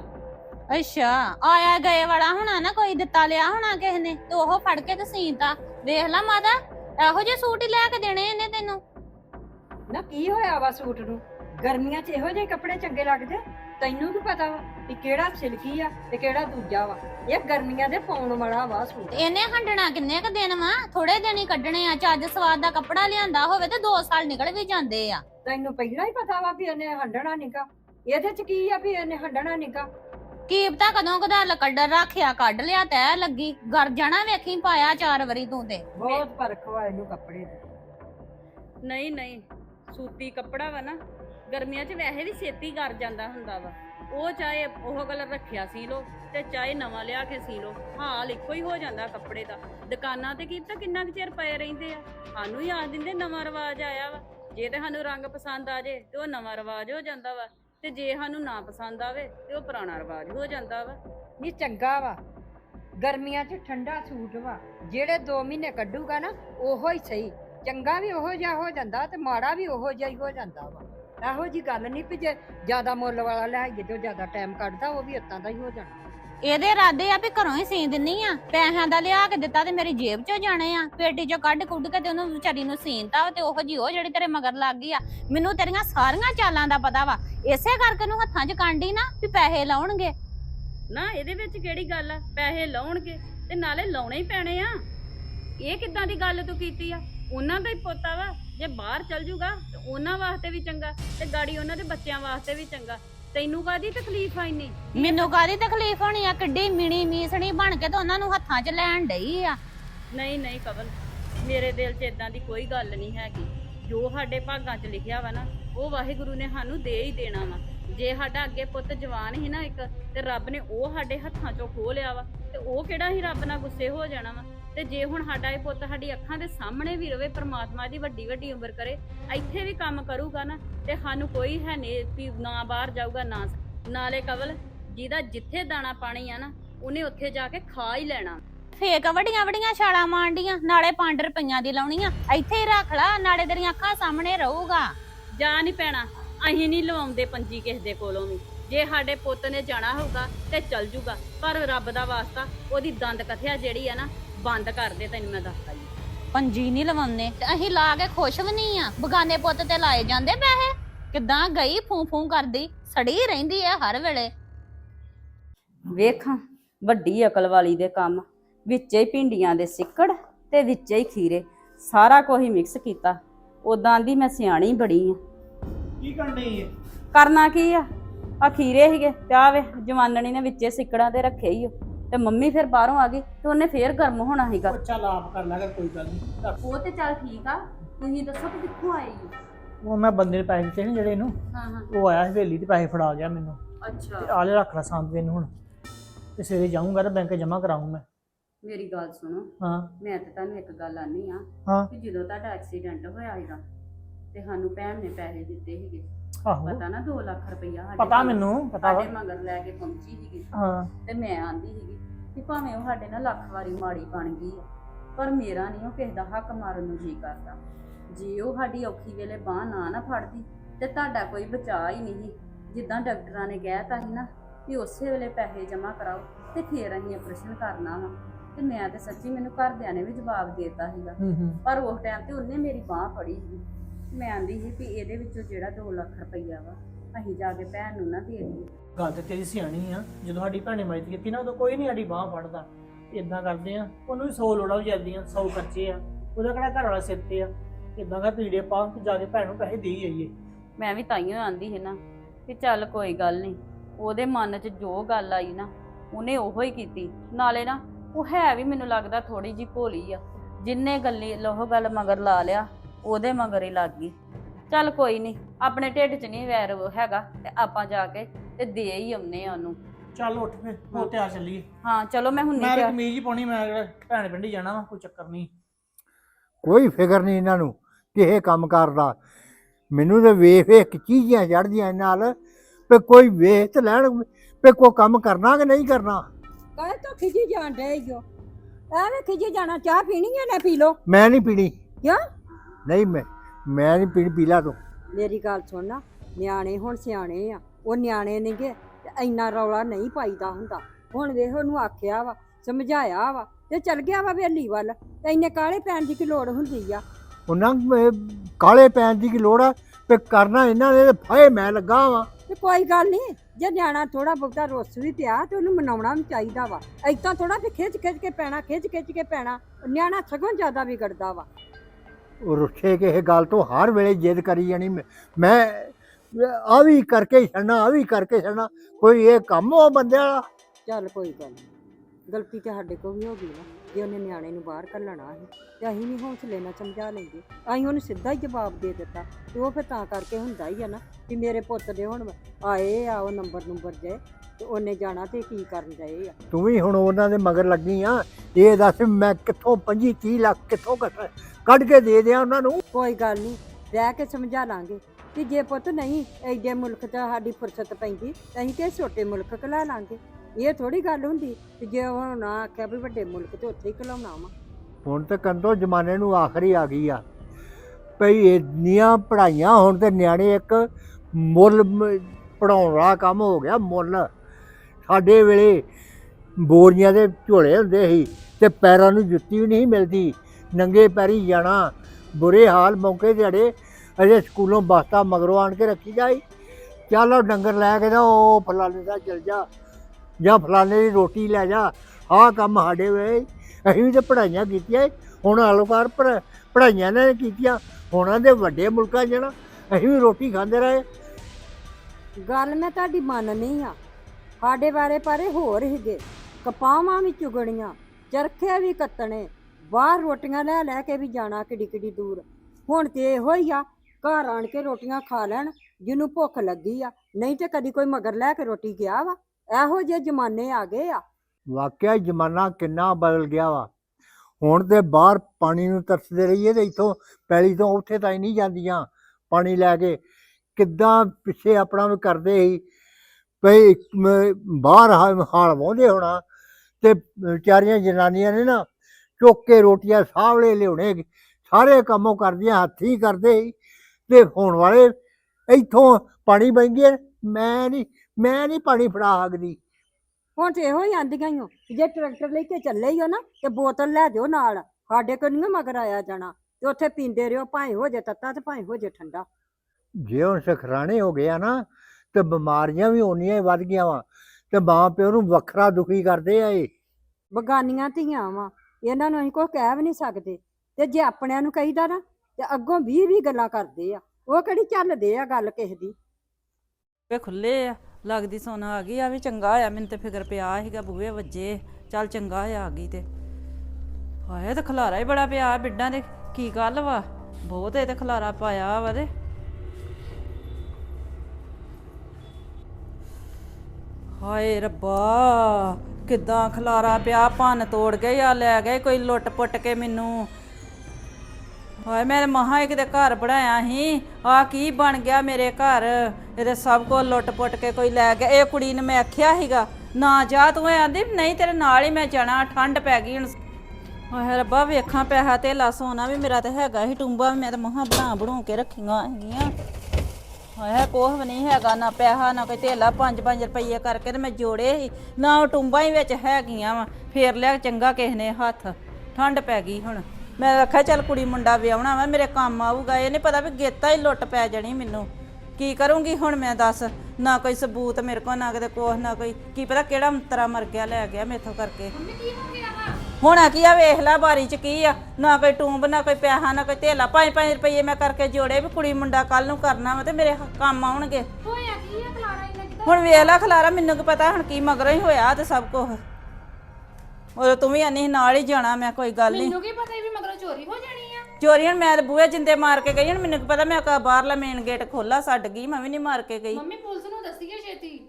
[SPEAKER 4] ਅੱਛਾ ਆਇਆ ਗਏ ਵਾਲਾ ਹੋਣਾ ਨਾ ਕੋਈ ਦਿੱਤਾ ਲਿਆ ਹੋਣਾ ਕਿਸੇ ਨੇ ਤੇ ਉਹ ਫੜ ਕੇ ਤੇ ਸੀਤਾ। ਵੇਖ ਲਾ ਮਾਤਾ। ਇਹੋ ਜਿਹੇ ਸੂਟ ਹੀ ਲੈ ਕੇ ਦੇਣੇ ਇਹਨੇ ਤੈਨੂੰ?
[SPEAKER 1] ਨਾ ਕੀ ਹੋਇਆ ਵਾ ਸੂਟ ਨੂੰ? ਗਰਮੀਆਂ 'ਚ ਇਹੋ ਜਿਹੇ ਕੱਪੜੇ ਚੰਗੇ ਲੱਗਦੇ? ਤੈਨੂੰ ਕੀ ਪਤਾ ਵਾ ਕਿ ਕਿਹੜਾ ਸਿਲਕੀ ਆ ਤੇ ਕਿਹੜਾ ਦੂਜਾ ਵਾ? ਇਹ ਗਰਮੀਆਂ ਦੇ ਪਾਉਣ ਵਾਲਾ ਵਾ ਸੂਟ।
[SPEAKER 4] ਤੇ ਇਹਨੇ ਹੰਡਣਾ ਕਿੰਨੇ ਕ ਦਿਨ ਵਾ? ਥੋੜੇ ਦਿਨ ਹੀ ਕੱਢਣੇ ਆ ਚੱਜ ਸਵਾਦ ਦਾ ਕੱਪੜਾ ਲਿਆਂਦਾ ਹੋਵੇ ਤੇ 2 ਸਾਲ ਨਿਕਲ ਵੀ ਜਾਂਦੇ ਆ।
[SPEAKER 1] ਤੈਨੂੰ ਪਹਿਲਾਂ ਹੀ ਪਤਾ ਵਾ ਵੀ ਇਹਨੇ ਹੰਡਣਾ ਨਿਕਾ ਇਹਦੇ ਚ ਕੀ ਆ ਵੀ ਇਹਨੇ ਹੰਡਣਾ ਨਿਕਾ
[SPEAKER 4] ਕੀਪਤਾ ਕਦੋਂ ਕਦਾ ਲੱਕੜ ਰੱਖਿਆ ਕੱਢ ਲਿਆ ਤੈ ਲੱਗੀ ਗਰ ਜਾਣਾ ਵੇਖੀ ਪਾਇਆ ਚਾਰ ਵਾਰੀ ਤੂੰ ਤੇ।
[SPEAKER 1] ਬਹੁਤ ਵਾ ਇਹਨੂੰ ਕੱਪੜੇ ਦਾ।
[SPEAKER 3] ਨਹੀਂ ਨਹੀਂ ਸੂਤੀ ਕੱਪੜਾ ਵਾ ਨਾ ਗਰਮੀਆਂ 'ਚ ਵੈਸੇ ਵੀ ਛੇਤੀ ਕਰ ਜਾਂਦਾ ਹੁੰਦਾ ਵਾ। ਉਹ ਚਾਹੇ ਉਹ ਕਲਰ ਰੱਖਿਆ ਸੀ ਲੋ ਤੇ ਚਾਹੇ ਨਵਾਂ ਲਿਆ ਕੇ ਸੀ ਲੋ ਹਾਲ ਇੱਕੋ ਹੀ ਹੋ ਜਾਂਦਾ ਕੱਪੜੇ ਦਾ। ਦੁਕਾਨਾਂ ਤੇ ਕੀ ਪਤਾ ਕਿੰਨਾ ਕੁ ਚਿਰ ਪਏ ਰਹਿੰਦੇ ਆ। ਸਾਨੂੰ ਹੀ ਆ ਦਿੰਦੇ ਨਵਾਂ ਰਿਵਾਜ ਆਇਆ ਵਾ। ਜੇ ਤੇ ਸਾਨੂੰ ਰੰਗ ਪਸੰਦ ਆ ਜੇ ਤੇ ਉਹ ਨਵਾਂ ਰਿਵਾਜ ਹੋ ਜਾਂਦਾ ਵਾ। ਤੇ ਜੇ ਸਾਨੂੰ ਨਾ ਪਸੰਦ ਆਵੇ ਤੇ ਉਹ ਪੁਰਾਣਾ ਰਿਵਾਜ ਹੋ ਜਾਂਦਾ ਵਾ।
[SPEAKER 1] ਨਹੀਂ ਚੰਗਾ ਵਾ। ਗਰਮੀਆਂ 'ਚ ਠੰਡਾ ਸੂਟ ਵਾ। ਜਿਹੜੇ 2 ਮਹੀਨੇ ਕੱਢੂਗਾ ਨਾ, ਉਹੋ ਹੀ ਸਹੀ। ਚੰਗਾ ਵੀ ਉਹੋ ਜਿਹਾ ਹੋ ਜਾਂਦਾ ਤੇ ਮਾੜਾ ਵੀ ਉਹੋ ਜਿਹਾ ਹੀ ਹੋ ਜਾਂਦਾ ਵਾ। ਇਹੋ ਜੀ ਗੱਲ ਨਹੀਂ ਵੀ ਜੇ ਜ਼ਿਆਦਾ ਮੁੱਲ ਵਾਲਾ ਲਿਆਈਏ ਤੇ ਉਹ ਜ਼ਿਆਦਾ ਟਾਈਮ ਕੱਢਦਾ, ਉਹ ਵੀ ਇਤਾਂ ਦਾ ਹੀ ਹੋ ਜਾਣਾ।
[SPEAKER 4] ਇਹਦੇ ਇਰਾਦੇ ਆ ਵੀ ਘਰੋਂ ਹੀ ਸੀ ਦਿੰਨੀ ਆ। ਪੈਸਿਆਂ ਦਾ ਲਿਆ ਕੇ ਦਿੱਤਾ ਤੇ ਮੇਰੀ ਜੇਬ ਚੋਂ ਜਾਣੇ ਆ। ਪੇਟੀ ਚੋਂ ਕੱਢ ਕੁੱਢ ਕੇ ਤੇ ਉਹਨੂੰ ਵਿਚਾਰੀ ਨੂੰ ਸੀਨਤਾ ਵਾ ਤੇ ਉਹੋ ਜੀ ਉਹ ਜਿਹੜੀ ਤੇਰੇ ਮਗਰ ਲੱਗ ਗਈ ਆ। ਮੈਨੂੰ ਤੇਰੀਆਂ ਸਾਰੀਆਂ ਚਾਲਾਂ ਦਾ ਪਤਾ ਵਾ। ਇਸੇ ਕਰਕੇ ਨੂੰ ਹੱਥਾਂ 'ਚ ਕਾਂਡੀ ਨਾ ਵੀ ਪੈਸੇ ਲਾਉਣਗੇ।
[SPEAKER 3] ਨਾ, ਇਹਦੇ ਵਿੱਚ ਕਿਹੜੀ ਗੱਲ ਆ? ਪੈਸੇ ਲਾਉਣਗੇ ਤੇ ਨਾਲੇ ਲਾਉਣੇ ਹੀ ਪੈਣੇ ਆ। ਇਹ ਕਿੱਦਾਂ ਦੀ ਗੱਲ ਤੂੰ ਕੀਤੀ ਆ? ਉਹਨਾਂ ਦਾ ਹੀ ਪੋਤਾ ਵਾ। ਜੇ ਬਾਹਰ ਚਲ ਜੂਗਾ ਤੇ ਉਹਨਾਂ ਵਾਸਤੇ ਵੀ ਚੰਗਾ ਤੇ ਗਾੜੀ ਉਹਨਾਂ ਦੇ ਬੱਚਿਆਂ ਵਾਸਤੇ ਵੀ ਚੰਗਾ। ਤੈਨੂੰ ਕਾਦੀ ਤਕਲੀਫ ਆ ਇੰਨੀ?
[SPEAKER 4] ਮੈਨੂੰ ਕਾਦੀ ਤਕਲੀਫ ਹੋਣੀ ਆ? ਕਿੱਡੀ ਮਿਣੀ ਮੀਸਣੀ ਬਣ ਕੇ ਤੇ ਉਹਨਾਂ ਨੂੰ ਹੱਥਾਂ 'ਚ ਲੈਣ ਡਈ ਆ।
[SPEAKER 3] ਨਹੀਂ ਨਹੀਂ ਕਵਲ ਮੇਰੇ ਦਿਲ 'ਚ ਇਦਾਂ ਦੀ ਕੋਈ ਗੱਲ ਨਹੀਂ ਹੈਗੀ। ਜੋ ਸਾਡੇ ਭਾਗਾਂ 'ਚ ਲਿਖਿਆ ਵਾ ਨਾ ਉਹ ਵਾਹਿਗੁਰੂ ਨੇ ਸਾਨੂੰ ਦੇ ਹੀ ਦੇਣਾ ਵਾ। ਜੇ ਸਾਡਾ ਅੱਗੇ ਪੁੱਤ ਜਵਾਨ ਹੀ ਨਾ ਇੱਕ ਤੇ ਰੱਬ ਨੇ ਉਹ ਸਾਡੇ ਹੱਥਾਂ 'ਚੋਂ ਖੋਹ ਲਿਆ ਵਾ ਤੇ ਉਹ ਕਿਹੜਾ ਹੀ ਰੱਬ ਨਾਲ ਗੁੱਸੇ ਹੋ ਜਾਣਾ ਵਾ? ਤੇ ਜੇ ਹੁਣ ਸਾਡਾ ਇਹ ਪੁੱਤ ਸਾਡੀ ਅੱਖਾਂ ਦੇ ਸਾਹਮਣੇ ਵੀ ਰਵੇ ਪ੍ਰਮਾਤਮਾ ਦੀ ਵੱਡੀ ਵੱਡੀ ਉਮਰ ਕਰੇ ਇੱਥੇ ਵੀ ਕੰਮ ਕਰੂਗਾ ਨਾ ਤੇ ਸਾਨੂੰ ਕੋਈ ਹੈ ਨਹੀਂ ਵੀ ਨਾ ਬਾਹਰ ਜਾਊਗਾ ਨਾ ਨਾਲੇ ਕਵਲ ਜਿਹਦਾ ਜਿੱਥੇ ਦਾਣਾ ਪਾਣੀ ਆ ਨਾ ਉਹਨੇ ਉੱਥੇ ਜਾ ਕੇ ਖਾ ਹੀ ਲੈਣਾ।
[SPEAKER 4] ਫੇਕ ਵੱਡੀਆਂ ਵੱਡੀਆਂ ਛਾਲਾਂ ਮਾਰਦੀਆਂ ਨਾਲੇ 5 ਰੁਪਈਆਂ ਦੀ ਲਾਉਣੀਆਂ ਇੱਥੇ ਹੀ ਰੱਖ ਲਾ ਨਾਲੇ ਤੇਰੀਆਂ ਅੱਖਾਂ ਸਾਹਮਣੇ ਰਹੂਗਾ।
[SPEAKER 3] ਜਾ ਨਹੀਂ ਪੈਣਾ ਅਸੀਂ ਨਹੀਂ ਲਵਾਉਂਦੇ ਪੰਜੀ ਕਿਸੇ ਦੇ ਕੋਲੋਂ ਵੀ। ਜੇ ਸਾਡੇ ਪੁੱਤ ਨੇ ਜਾਣਾ ਹੋਊਗਾ ਤੇ ਚੱਲ ਜੂਗਾ ਪਰ ਰੱਬ ਦਾ ਵਾਸਤਾ ਉਹਦੀ ਦੰਦ ਕਥਿਆ ਜਿਹੜੀ ਆ ਨਾ ਬੰਦ ਕਰ ਦੇ ਤੈਨੂੰ ਮੈਂ ਦੱਸਦਾ ਜੀ।
[SPEAKER 4] ਪੰਜੀ ਨਹੀਂ ਲਵਾਉਂਦੇ। ਤੇ ਅਸੀਂ ਲਾ ਕੇ ਖੁਸ਼ ਵੀ ਨਹੀਂ ਆ। ਬਗਾਨੇ ਪੁੱਤ ਤੇ ਲਾਏ ਜਾਂਦੇ ਪੈਸੇ। ਕਿਦਾਂ ਗਈ ਫੂੰ ਫੂੰ ਕਰਦੀ। ਸੜੀ ਰਹਿੰਦੀ ਐ ਹਰ ਵੇਲੇ।
[SPEAKER 3] ਵੇਖਾਂ ਵੱਡੀ ਅਕਲ ਵਾਲੀ ਦੇ ਕੰਮ। ਵਿੱਚੇ ਹੀ ਭਿੰਡੀਆਂ ਦੇ ਸਿੱਕੜ ਤੇ ਵਿੱਚੇ ਹੀ ਖੀਰੇ। ਸਾਰਾ ਕੁਝ ਹੀ ਮਿਕਸ ਕੀਤਾ। ਉਦਾਂ ਦੀ ਮੈਂ ਸਿਆਣੀ ਬੜੀ ਆ।
[SPEAKER 2] ਕੀ ਕਰਨੀ ਹੈ
[SPEAKER 3] ਕਰਨਾ ਕੀ ਆ? ਆ ਖੀਰੇ ਸੀਗੇ ਤੇ ਆ ਵੇ ਜਵਾਨਣੀ ਨੇ ਵਿੱਚੇ ਸਿੱਕੜਾਂ ਤੇ ਰੱਖੇ ਹੀ ਓ। ਤੇ ਮੰਮੀ ਫਿਰ ਬਾਹਰੋਂ ਆ ਗਈ ਤੇ ਉਹਨੇ ਫੇਰ ਗਰਮ ਹੋਣਾ ਸੀਗਾ।
[SPEAKER 2] ਉਹ ਚੱਲ ਆਪ ਕਰ ਲਾਂਗਾ ਕੋਈ ਗੱਲ ਨਹੀਂ
[SPEAKER 3] ਉਹ ਤੇ ਚੱਲ ਠੀਕ ਆ ਤੁਸੀਂ ਦੱਸੋ ਕਿ ਕਿੱਥੋਂ ਆਏ ਜੀ?
[SPEAKER 2] ਉਹ ਮੈਂ ਬੰਦੇ ਨੇ ਪੈਸੇ ਦਿੱਤੇ ਨੇ ਜਿਹੜੇ ਇਹਨੂੰ
[SPEAKER 3] ਹਾਂ ਹਾਂ।
[SPEAKER 2] ਉਹ ਆਇਆ ਹਵੇਲੀ ਤੇ ਪੈਸੇ ਫੜਾ ਗਿਆ ਮੈਨੂੰ।
[SPEAKER 3] ਅੱਛਾ।
[SPEAKER 2] ਤੇ ਆਲੇ ਰੱਖ ਲੈ ਸਾਂਭ ਨੂੰ ਹੁਣ। ਤੇ ਸਵੇਰੇ ਜਾਊਂਗਾ ਤਾਂ ਬੈਂਕ ਜਮ੍ਹਾਂ ਕਰਾਊਂ ਮੈਂ।
[SPEAKER 3] ਮੇਰੀ ਗੱਲ ਸੁਣੋ
[SPEAKER 2] ਹਾਂ।
[SPEAKER 3] ਮੈਂ ਤੇ ਤੁਹਾਨੂੰ ਇੱਕ ਗੱਲ ਆਨੀ ਆ
[SPEAKER 2] ਹਾਂ।
[SPEAKER 3] ਕਿ ਜਦੋਂ ਤੁਹਾਡਾ ਐਕਸੀਡੈਂਟ ਹੋਇਆ ਸੀਗਾ ਤੇ ਸਾਨੂੰ ਭੈਣ ਨੇ ਪੈਸੇ ਦਿੱਤੇ ਸੀਗੇ।
[SPEAKER 2] ਆਹੋ।
[SPEAKER 3] ਪਤਾ ਨਾ 2 ਲੱਖ ਰੁਪਈਆ ਸਾਡੇ
[SPEAKER 2] ਪਤਾ
[SPEAKER 3] ਕੋਲ-
[SPEAKER 2] ਮੈਨੂੰ ਪਤਾ ਵਾ।
[SPEAKER 3] ਸਾਡੇ ਮਗਰ ਲੈ ਕੇ ਪਹੁੰਚੀ ਸੀਗੀ।
[SPEAKER 2] ਹਾਂ।
[SPEAKER 3] ਤੇ ਮੈਂ ਆਂਦੀ ਸੀਗੀ ਕਿ ਭਾਵੇਂ ਉਹ ਸਾਡੇ ਨਾਲ ਲੱਖ ਵਾਰੀ ਮਾੜੀ ਬਣ ਗਈ ਆ ਪਰ ਮੇਰਾ ਨਹੀਂ ਉਹ ਕਿਸੇ ਦਾ ਹੱਕ ਮਾਰਨ ਨੂੰ ਜੀ ਕਰਦਾ। ਜੇ ਉਹ ਸਾਡੀ ਔਖੀ ਵੇਲੇ ਬਾਹ ਨਾ ਨਾ ਫੜਦੀ ਤੇ ਤੁਹਾਡਾ ਕੋਈ ਬਚਾ ਹੀ ਨਹੀਂ। ਜਿੱਦਾਂ ਡਾਕਟਰਾਂ ਨੇ ਕਹਿਤਾ ਸੀ ਨਾ ਕਿ ਉਸੇ ਵੇਲੇ ਪੈਸੇ ਜਮ੍ਹਾਂ ਕਰਾਓ ਤੇ ਫੇਰ ਅਸੀਂ ਆਪਰੇਸ਼ਨ ਕਰਨਾ ਵਾ। ਤੇ ਮੈਂ ਤੇ ਸੱਚੀ ਮੈਨੂੰ ਘਰਦਿਆਂ ਨੇ ਵੀ ਜਵਾਬ ਦੇਤਾ ਸੀਗਾ। ਪਰ ਉਸ ਟਾਈਮ ਤੇ ਉਹਨੇ ਮੇਰੀ ਬਾਹ ਫੜੀ ਸੀ। ਮੈਂ ਆਂਦੀ ਸੀ ਵੀ ਇਹਦੇ ਵਿੱਚੋਂ ਜਿਹੜਾ 2 ਲੱਖ ਰੁਪਈਆ ਵਾ ਅਸੀਂ ਜਾ ਕੇ ਭੈਣ ਨੂੰ ਨਾ ਦੇ ਦਈਏ।
[SPEAKER 2] ਗੱਲ ਤੇ ਤੇਰੀ ਸਿਆਣੀ ਆ, ਜਦੋਂ ਸਾਡੀ ਭੈਣੇ ਮਦਦ ਕੀਤੀ ਨਾ, ਉਦੋਂ ਕੋਈ ਨਹੀਂ ਸਾਡੀ ਬਾਹ ਫੜਦਾ। ਇਦਾਂ ਕਰਦੇ ਆ, ਉਹਨੂੰ ਵੀ 100 ਲੋੜਾਂ ਜਾਂਦੀਆਂ 100 ਖਰਚੇ ਆ, ਉਹਦਾ ਕਿਹੜਾ ਘਰ ਵਾਲਾ ਸਿਰ ਤੇ ਆ? ਇਦਾਂ ਦਾ ਪੀੜੇ ਪਾ ਕੇ ਜਾ ਕੇ ਭੈਣ ਨੂੰ ਪੈਸੇ ਦੇ ਆਈਏ।
[SPEAKER 3] ਮੈਂ ਵੀ ਤਾਈਓ ਆਂਦੀ ਸੀ ਨਾ ਕਿ ਚੱਲ ਕੋਈ ਗੱਲ ਨਹੀਂ, ਉਹਦੇ ਮਨ 'ਚ ਜੋ ਗੱਲ ਆਈ ਨਾ, ਉਹਨੇ ਉਹੋ ਹੀ ਕੀਤੀ। ਨਾਲੇ ਨਾ, ਉਹ ਹੈ ਵੀ ਮੈਨੂੰ ਲੱਗਦਾ ਥੋੜੀ ਜੀ ਭੋਲੀ ਆ, ਜਿੰਨੇ ਗੱਲੀ, ਲੋਹ ਗੱਲ ਮਗਰ ਲਾ ਲਿਆ, ਉਹਦੇ ਮਗਰ ਹੀ ਲੱਗ ਗਈ। ਚੱਲ ਕੋਈ ਨਹੀਂ ਆਪਣੇ ਢਿੱਡ 'ਚ ਨਹੀਂ ਵੈਰ ਹੈਗਾ ਤੇ ਆਪਾਂ ਜਾ ਕੇ ਤੇ ਦੇ ਹੀ ਆਉਨੇ ਆ ਉਹਨੂੰ।
[SPEAKER 2] ਚੱਲ ਉੱਠ ਫੇ ਹੋ ਤਿਆਰ ਚੱਲੀਏ।
[SPEAKER 3] ਹਾਂ ਚਲੋ ਮੈਂ ਹੁਣ
[SPEAKER 2] ਮੈਂ
[SPEAKER 3] ਨਹੀਂ
[SPEAKER 2] ਕਮੀਜ਼ ਹੀ ਪਾਉਣੀ ਮੈਂ ਕਿਹੜਾ ਭੈਣ ਪਿੰਡੀ ਜਾਣਾ ਵਾ ਕੋਈ ਚੱਕਰ ਨਹੀਂ।
[SPEAKER 5] ਕੋਈ ਫਿਕਰ ਨਹੀਂ ਇਹਨਾਂ ਨੂੰ ਕਿਸੇ ਕੰਮ ਕਰਦਾ ਮੈਨੂੰ ਤੇ ਵੇਖ ਵੇਖ ਕੇ ਚੀਜ਼ਾਂ ਚੜਦੀਆਂ ਨਾਲ ਵੀ ਕੋਈ ਵੇਖ ਤੇ ਲੈਣ ਵੀ ਕੋਈ ਕੰਮ ਕਰਨਾ ਕਿ ਨਹੀਂ ਕਰਨਾ।
[SPEAKER 1] ਕਾਹ ਤੋਂ ਖਿਜੀ ਜਾਣ ਡੇ ਜੋ ਐਵੇਂ ਖਿਜੀ ਜਾਣਾ ਚਾਹ ਪੀਣੀ ਹੈ ਨਾ ਪੀ ਲੋ
[SPEAKER 5] ਮੈਂ ਨਹੀਂ ਪੀਣੀ।
[SPEAKER 1] ਕਿਉਂ?
[SPEAKER 5] ਨਹੀਂ ਮੈਂ ਮੈਂ ਨਹੀਂ ਪੀਣੀ ਪੀਲਾ ਤੂੰ।
[SPEAKER 1] ਮੇਰੀ ਗੱਲ ਸੁਣ ਨਾ ਨਿਆਣੇ ਹੁਣ ਸਿਆਣੇ ਆ ਉਹ ਨਿਆਣੇ ਨੇਗੇ ਤੇ ਇੰਨਾ ਰੌਲਾ ਨਹੀਂ ਪਾਈਦਾ ਹੁੰਦਾ। ਹੁਣ ਵੇਖ ਉਹਨੂੰ ਆਖਿਆ ਵਾ ਸਮਝਾਇਆ ਵਾ ਤੇ ਚਲ ਗਿਆ ਵਾ ਵੇਲੀ ਵੱਲ ਤੇ ਇੰਨੇ ਕਾਲੇ ਪੈਣ ਦੀ ਕੀ ਲੋੜ ਹੁੰਦੀ ਆ?
[SPEAKER 5] ਉਹਨਾਂ ਕਾਲੇ ਪੈਣ ਦੀ ਕੀ ਲੋੜ ਆ ਵੀ ਕਰਨਾ ਇਹਨਾਂ ਨੇ ਤੇ ਫਾਏ ਮੈਂ ਲੱਗਾ ਵਾਂ।
[SPEAKER 1] ਤੇ ਕੋਈ ਗੱਲ ਨਹੀਂ ਜੇ ਨਿਆਣਾ ਥੋੜਾ ਬਹੁਤਾ ਰੁੱਸ ਵੀ ਪਿਆ ਤੇ ਉਹਨੂੰ ਮਨਾਉਣਾ ਵੀ ਚਾਹੀਦਾ ਵਾ। ਏਦਾਂ ਥੋੜਾ ਵੀ ਖਿੱਚ ਖਿੱਚ ਕੇ ਪੈਣਾ ਖਿੱਚ ਖਿੱਚ ਕੇ ਪੈਣਾ ਨਿਆਣਾ ਸਗੋਂ ਜ਼ਿਆਦਾ ਵਿਗੜਦਾ ਵਾ।
[SPEAKER 5] ਉਹ ਰੁੱਠੇ ਕਿਸੇ ਗੱਲ ਤੋਂ ਹਰ ਵੇਲੇ ਜਿੱਦ ਕਰੀ ਜਾਣੀ। ਮੈਂ- ਮੈਂ ਆ ਵੀ ਕਰਕੇ ਛੱਡਣਾ, ਆ ਵੀ ਕਰਕੇ ਛੱਡਣਾ। ਕੋਈ ਇਹ ਕੰਮ ਉਹ ਬੰਦੇ ਵਾਲਾ?
[SPEAKER 1] ਚੱਲ ਕੋਈ ਗੱਲ ਨਹੀਂ ਗਲਤੀ ਤੇ ਸਾਡੇ ਕੋਲ ਵੀ ਹੋ ਗਈ ਨਾ ਜੇ ਉਹਨੇ ਨਿਆਣੇ ਨੂੰ ਬਾਹਰ ਕੱਢਣਾ ਸੀ ਤੇ ਅਸੀਂ ਵੀ ਹੌਸਲੇ ਨਾਲ ਸਮਝਾ ਲੈਂਦੇ ਅਸੀਂ ਉਹਨੂੰ ਸਿੱਧਾ ਹੀ ਜਵਾਬ ਦੇ ਦਿੱਤਾ ਤੇ ਉਹ ਫਿਰ ਤਾਂ ਕਰਕੇ ਹੁੰਦਾ ਹੀ ਆ ਨਾ ਕਿ ਮੇਰੇ ਪੁੱਤ ਦੇ ਹੁਣ ਆਏ ਆ ਉਹ ਨੰਬਰ ਨੰਬਰ ਜੇ ਤੇ ਉਹਨੇ ਜਾਣਾ ਤੇ ਕੀ ਕਰਨ ਗਏ ਆ।
[SPEAKER 5] ਤੂੰ ਵੀ ਹੁਣ ਉਹਨਾਂ ਦੇ ਮਗਰ ਲੱਗੀ ਆ। ਇਹ ਦੱਸ ਮੈਂ ਕਿੱਥੋਂ 25 30 ਲੱਖ ਕਿੱਥੋਂ ਕੱਢ ਕੱਢ ਕੇ ਦੇ ਦਿਆਂ ਉਹਨਾਂ ਨੂੰ?
[SPEAKER 1] ਕੋਈ ਗੱਲ ਨਹੀਂ ਰਹਿ ਕੇ ਸਮਝਾ ਲਾਂਗੇ। ਕਿ ਜੇ ਪੁੱਤ ਨਹੀਂ ਐਡੇ ਮੁਲਕ 'ਚ ਸਾਡੀ ਫੁਰਸਤ ਪੈਂਦੀ ਤਾਂ ਅਸੀਂ ਕਿ ਛੋਟੇ ਮੁਲਕ ਕਲਾ ਲਾਂਗੇ। ਇਹ ਥੋੜੀ ਗੱਲ ਹੁੰਦੀ ਕਿ ਜੇ ਉਹ ਨਾ ਆਖਿਆ ਵੀ ਵੱਡੇ ਮੁਲਕ ਤੇ ਉੱਥੇ ਹੀ ਘਲਾਉਣਾ ਵਾ।
[SPEAKER 5] ਹੁਣ ਤੇ ਕੰਦੋ ਜ਼ਮਾਨੇ ਨੂੰ ਆਖਰੀ ਆ ਗਈ ਆ। ਭਈ ਇੰਨੀਆਂ ਪੜਾਈਆਂ ਹੁਣ ਤੇ ਨਿਆਣੇ ਇੱਕ ਮੁੱਲ ਪੜਾਉਣ ਵਾਲਾ ਕੰਮ ਹੋ ਗਿਆ ਮੁੱਲ। ਸਾਡੇ ਵੇਲੇ ਬੋਰੀਆਂ ਦੇ ਝੋਲੇ ਹੁੰਦੇ ਸੀ ਤੇ ਪੈਰਾਂ ਨੂੰ ਜੁੱਤੀ ਵੀ ਨਹੀਂ ਮਿਲਦੀ। ਨੰਗੇ ਪੈਰੀ ਜਾਣਾ, ਬੁਰੇ ਹਾਲ ਮੌਕੇ ਦਿਹਾੜੇ ਅਜੇ ਸਕੂਲੋਂ ਬਸਤਾ ਮਗਰੋਂ ਆਣ ਕੇ ਰੱਖੀ ਜਾਈ। ਚੱਲ ਉਹ ਡੰਗਰ ਲੈ ਕੇ ਤਾਂ ਉਹ ਫਲਾਣੇ ਦਾ ਚਲ ਜਾ। ਜਾਂ ਫਲਾਣੇ ਦੀ ਰੋਟੀ ਲੈ ਜਾ, ਆਹ ਕੰਮ ਸਾਡੇ ਵੇ। ਅਸੀਂ ਵੀ ਤਾਂ ਪੜਾਈਆਂ ਕੀਤੀਆਂ ਹੁਣ ਆਲੋਕਾਰ ਪਰ ਪੜਾਈਆਂ ਨੇ ਕੀਤੀਆਂ, ਹੋਣਾ ਦੇ ਵੱਡੇ ਮੁਲਕਾਂ 'ਚ ਨਾ ਅਸੀਂ ਵੀ ਰੋਟੀ ਖਾਂਦੇ ਰਹੇ।
[SPEAKER 1] ਗੱਲ ਮੈਂ ਤੁਹਾਡੀ ਮੰਨਨੀ ਆ, ਸਾਡੇ ਬਾਰੇ ਪਾਰੇ ਹੋਰ ਹੀਗੇ ਕਪਾਵਾਂ ਵੀ ਚੁਗਣੀਆਂ, ਚਰਖੇ ਵੀ ਕੱਤਣੇ, ਬਾਹਰ ਰੋਟੀਆਂ ਲੈ ਲੈ ਕੇ ਵੀ ਜਾਣਾ ਕਿੱਡੀ ਕਿੱਡੀ ਦੂਰ। ਹੁਣ ਤੇ ਇਹੋ ਹੀ ਆ, ਘਰ ਆਣ ਕੇ ਰੋਟੀਆਂ ਖਾ ਲੈਣ, ਜਿਹਨੂੰ ਭੁੱਖ ਲੱਗੀ ਆ, ਨਹੀਂ ਤੇ ਕਦੀ ਕੋਈ ਮਗਰ ਲੈ ਕੇ ਰੋਟੀ ਗਿਆ ਵਾ। ਇਹੋ ਜਿਹੇ ਜ਼ਮਾਨੇ ਆ ਗਏ ਆ।
[SPEAKER 5] ਵਾਕਿਆ ਹੀ ਜ਼ਮਾਨਾ ਕਿੰਨਾ ਬਦਲ ਗਿਆ ਵਾ। ਹੁਣ ਤੇ ਬਾਹਰ ਪਾਣੀ ਨੂੰ ਤਰਸਦੇ ਰਹੀਏ ਤੇ ਇੱਥੋਂ ਪੈਲੀ ਤੋਂ ਉੱਥੇ ਤਾਂ ਹੀ ਨਹੀਂ ਜਾਂਦੀਆਂ ਪਾਣੀ ਲੈ ਕੇ। ਕਿੱਦਾਂ ਪਿੱਛੇ ਆਪਣਾ ਵੀ ਕਰਦੇ ਸੀ। ਭਈ ਮ- ਬਾਹਰ ਹਾ- ਹਾਲ ਵਾਹੁੰਦੇ ਹੋਣਾ ਤੇ ਵਿਚਾਰੀਆਂ ਜਨਾਨੀਆਂ ਨੇ ਨਾ ਚੁੱਕ ਕੇ ਰੋਟੀਆਂ ਸਾਹਵਲੇ ਲਿਆਉਣੇ ਸਾਰੇ ਕੰਮੋਂ ਕਰਦੀਆਂ, ਹੱਥੀ ਕਰਦੇ ਸੀ। ਤੇ ਹੁਣ ਵਾਲੇ ਇੱਥੋਂ ਪਾਣੀ ਬੈਂਗੇ ਮੈਂ ਨਹੀਂ ਮੈਂ ਨਹੀਂ ਪਾਣੀ ਫੜਾ ਸਕਦੀ।
[SPEAKER 1] ਹੁਣ ਤੇ ਇਹੋ ਹੀ ਆਂਦੀਆਂ ਹੀ ਹੋ ਜੇ ਟਰੈਕਟਰ ਲੈ ਕੇ ਚੱਲੇ ਹੀ ਹੋ ਨਾ ਤੇ ਬੋਤਲ ਲੈ ਦਿਓ ਨਾਲ। ਸਾਡੇ ਕੋਲ ਨਹੀਂ ਮਗਰ ਆਇਆ ਜਾਣਾ। ਤੇ ਉੱਥੇ ਪੀਂਦੇ ਰਹੋ ਭਾਵੇਂ ਹੋ ਜੇ ਤੱਤਾ ਤੇ ਭਾਵੇਂ ਹੋ ਜੇ ਠੰਡਾ।
[SPEAKER 5] ਜੇ ਹੁਣ ਸਖਰਾਣੇ ਹੋ ਗਿਆ ਨਾ ਤੇ ਬਿਮਾਰੀਆਂ ਵੀ ਓਨੀਆਂ ਹੀ ਵੱਧ ਗਈਆਂ ਵਾ ਤੇ ਮਾਂ ਪਿਓ ਨੂੰ ਵੱਖਰਾ ਦੁਖੀ ਕਰਦੇ ਆ ਇਹ।
[SPEAKER 1] ਬਗਾਨੀਆਂ ਧੀਆਂ ਵਾ ਇਹਨਾਂ ਨੂੰ ਅਸੀਂ ਕੋਈ ਕਹਿ ਵੀ ਨਹੀਂ ਸਕਦੇ। ਤੇ ਜੇ ਆਪਣਿਆਂ ਨੂੰ ਕਹੀਦਾ ਨਾ ਤੇ ਅੱਗੋਂ 20 20 ਗੱਲਾਂ ਕਰਦੇ ਆ। ਉਹ ਕਿਹੜੀ ਚੱਲਦੇ ਆ ਗੱਲ ਕਿਸੇ ਦੀ?
[SPEAKER 6] ਵੇ ਖੁੱਲੇ ਆ। ਲੱਗਦੀ ਸੋਨਾ ਆ ਗਈ ਆ ਵੀ ਚੰਗਾ ਹੋਇਆ, ਮੈਨੂੰ ਤੇ ਫਿਕਰ ਪਿਆ ਸੀਗਾ, ਬੂਹੇ ਵੱਜੇ, ਚੱਲ ਚੰਗਾ ਹੋਇਆ ਆ ਗਈ ਤੇ। ਹਾਏ, ਤੇ ਖਲਾਰਾ ਹੀ ਬੜਾ ਪਿਆ ਬਿੱਡਾਂ ਦੇ, ਕੀ ਗੱਲ ਵਾ? ਬਹੁਤ ਇਹ ਤੇ ਖਲਾਰਾ ਪਾਇਆ ਵਾ ਤੇ। ਹਾਏ ਰੱਬਾ, ਕਿਦਾਂ ਖਲਾਰਾ ਪਿਆ, ਭੰਨ ਤੋੜ ਗਏ ਆ ਲੈ ਗਏ, ਕੋਈ ਲੁੱਟ ਪੁੱਟ ਕੇ ਮੈਨੂੰ। ਹਾਏ, ਮੈਂ ਮਹਾ ਦੇ ਘਰ ਬਣਾਇਆ ਸੀ। ਆ ਕੀ ਬਣ ਗਿਆ ਮੇਰੇ ਘਰ? ਇਹਦੇ ਸਭ ਕੋ ਲੁੱਟ ਪੁੱਟ ਕੇ ਕੋਈ ਲੈ ਗਿਆ। ਇਹ ਕੁੜੀ ਨੇ ਮੈਂ ਆਖਿਆ ਸੀਗਾ, ਨਾ ਜਾ, ਤੂੰ ਇਹ ਆਂਦੀ ਨਹੀਂ, ਤੇਰੇ ਨਾਲ ਹੀ ਮੈਂ ਜਾਣਾ, ਠੰਡ ਪੈ ਗਈ ਹੁਣ। ਹਾਏ, ਰੱਬਾ, ਵੇਖਾਂ ਪੈਸਾ ਤੇ ਸੋਨਾ ਵੀ ਮੇਰਾ ਤੇ ਹੈਗਾ ਹੀ ਟੁੰਬਾ ਵੀ ਮੈਂ ਤਾਂ ਮਹਾ ਬਣਾ ਬਣੂ ਕੇ ਰੱਖੀਆਂ ਹੈਗੀਆਂ। ਹਾਏ, ਕੋਹ ਵੀ ਨਹੀਂ ਹੈਗਾ, ਨਾ ਪੈਸਾ, ਨਾ ਕੋਈ ਧੇਲਾ 5-5 ਰੁਪਏ ਕਰਕੇ ਤੇ ਮੈਂ ਜੋੜੇ ਸੀ। ਨਾ ਉਹ ਟੁੰਬਾਂ ਹੀ ਵਿੱਚ ਹੈਗੀਆਂ ਵਾ। ਫੇਰ ਲਿਆ ਚੰਗਾ ਕਿਸੇ ਨੇ ਹੱਥ। ਠੰਡ ਪੈ ਗਈ ਹੁਣ। ਮੈਂ ਆਖਿਆ ਚੱਲ ਕੁੜੀ ਮੁੰਡਾ ਵਿਆਹਣਾ ਵਾ ਮੇਰੇ ਕੰਮ ਆਊਗਾ। ਇਹ ਨਹੀਂ ਪਤਾ ਵੀ ਗੇਤਾ ਹੀ ਲੁੱਟ ਪੈ ਜਾਣੀ ਮੈਨੂੰ। ਕੀ ਕਰੂੰਗੀ ਹੁਣ ਮੈਂ ਦੱਸ? ਨਾ ਕੋਈ ਸਬੂਤ ਮੇਰੇ ਕੋਲ ਨਾ ਕਿਤੇ ਕੋਹ ਨਾ ਕੋਈ। ਕੀ ਪਤਾ ਕਿਹੜਾ ਅੰਤਰਾ ਮਰ ਗਿਆ ਲੈ ਗਿਆ ਮੇਥੋਂ ਕਰਕੇ। ਹੋਣਾ ਕੀ ਆ ਵੇਖ ਲੈ ਬਾਰੀ ਚ ਕੀ ਆ। ਨਾ ਕੋਈ ਟੂੰਬ ਨਾ ਕੋਈ ਪੈਸਾ ਨਾ ਕੋਈ ਧੇਲਾ। 5-5 ਰੁਪਏ ਮੈਂ ਕਰਕੇ ਜੋੜੇ ਵੀ ਕੁੜੀ ਮੁੰਡਾ ਕੱਲ ਨੂੰ ਕਰਨਾ ਵਾ ਤੇ ਮੇਰੇ ਕੰਮ ਆਉਣਗੇ।
[SPEAKER 7] ਹੋਇਆ ਕੀ ਆ ਖਲਾਰਾ ਇਹਨਾਂ ਕਿਦਾਂ
[SPEAKER 6] ਹੁਣ ਵੇਖ ਲੈ ਖਲਾਰਾ ਮੈਨੂੰ ਕੀ ਪਤਾ ਹੁਣ ਕੀ ਮਗਰੋਂ ਹੀ ਹੋਇਆ ਤੇ ਸਭ ਕੁਝ ਉਹ ਤੂੰ ਵੀ ਆਨੀ ਸੀ ਨਾਲ ਹੀ ਜਾਣਾ ਮੈਂ ਕੋਈ ਗੱਲ ਨਹੀਂ।
[SPEAKER 7] ਮੈਨੂੰ ਕੀ ਪਤਾ ਸੀ ਵੀ ਮਗਰੋਂ ਚੋਰੀ ਹੋ ਜਾਣੀ ਆ?
[SPEAKER 6] ਚੋਰੀਆਂ ਮੈਂ ਤਾਂ ਬੂਹੇ ਜਿੰਦੇ ਮਾਰ ਕੇ ਗਈ ਹੁਣ ਮੈਨੂੰ ਕੀ ਪਤਾ ਮੈਂ ਕਾ ਬਾਹਰਲਾ ਮੇਨ ਗੇਟ ਖੋਲਾ ਛੱਡ ਗਈ ਮੈਂ ਵੀ ਨਹੀਂ ਮਾਰ ਕੇ ਗਈ।
[SPEAKER 7] ਮੰਮੀ ਪੁਲਿਸ ਨੂੰ ਦੱਸੀਏ ਛੇਤੀ?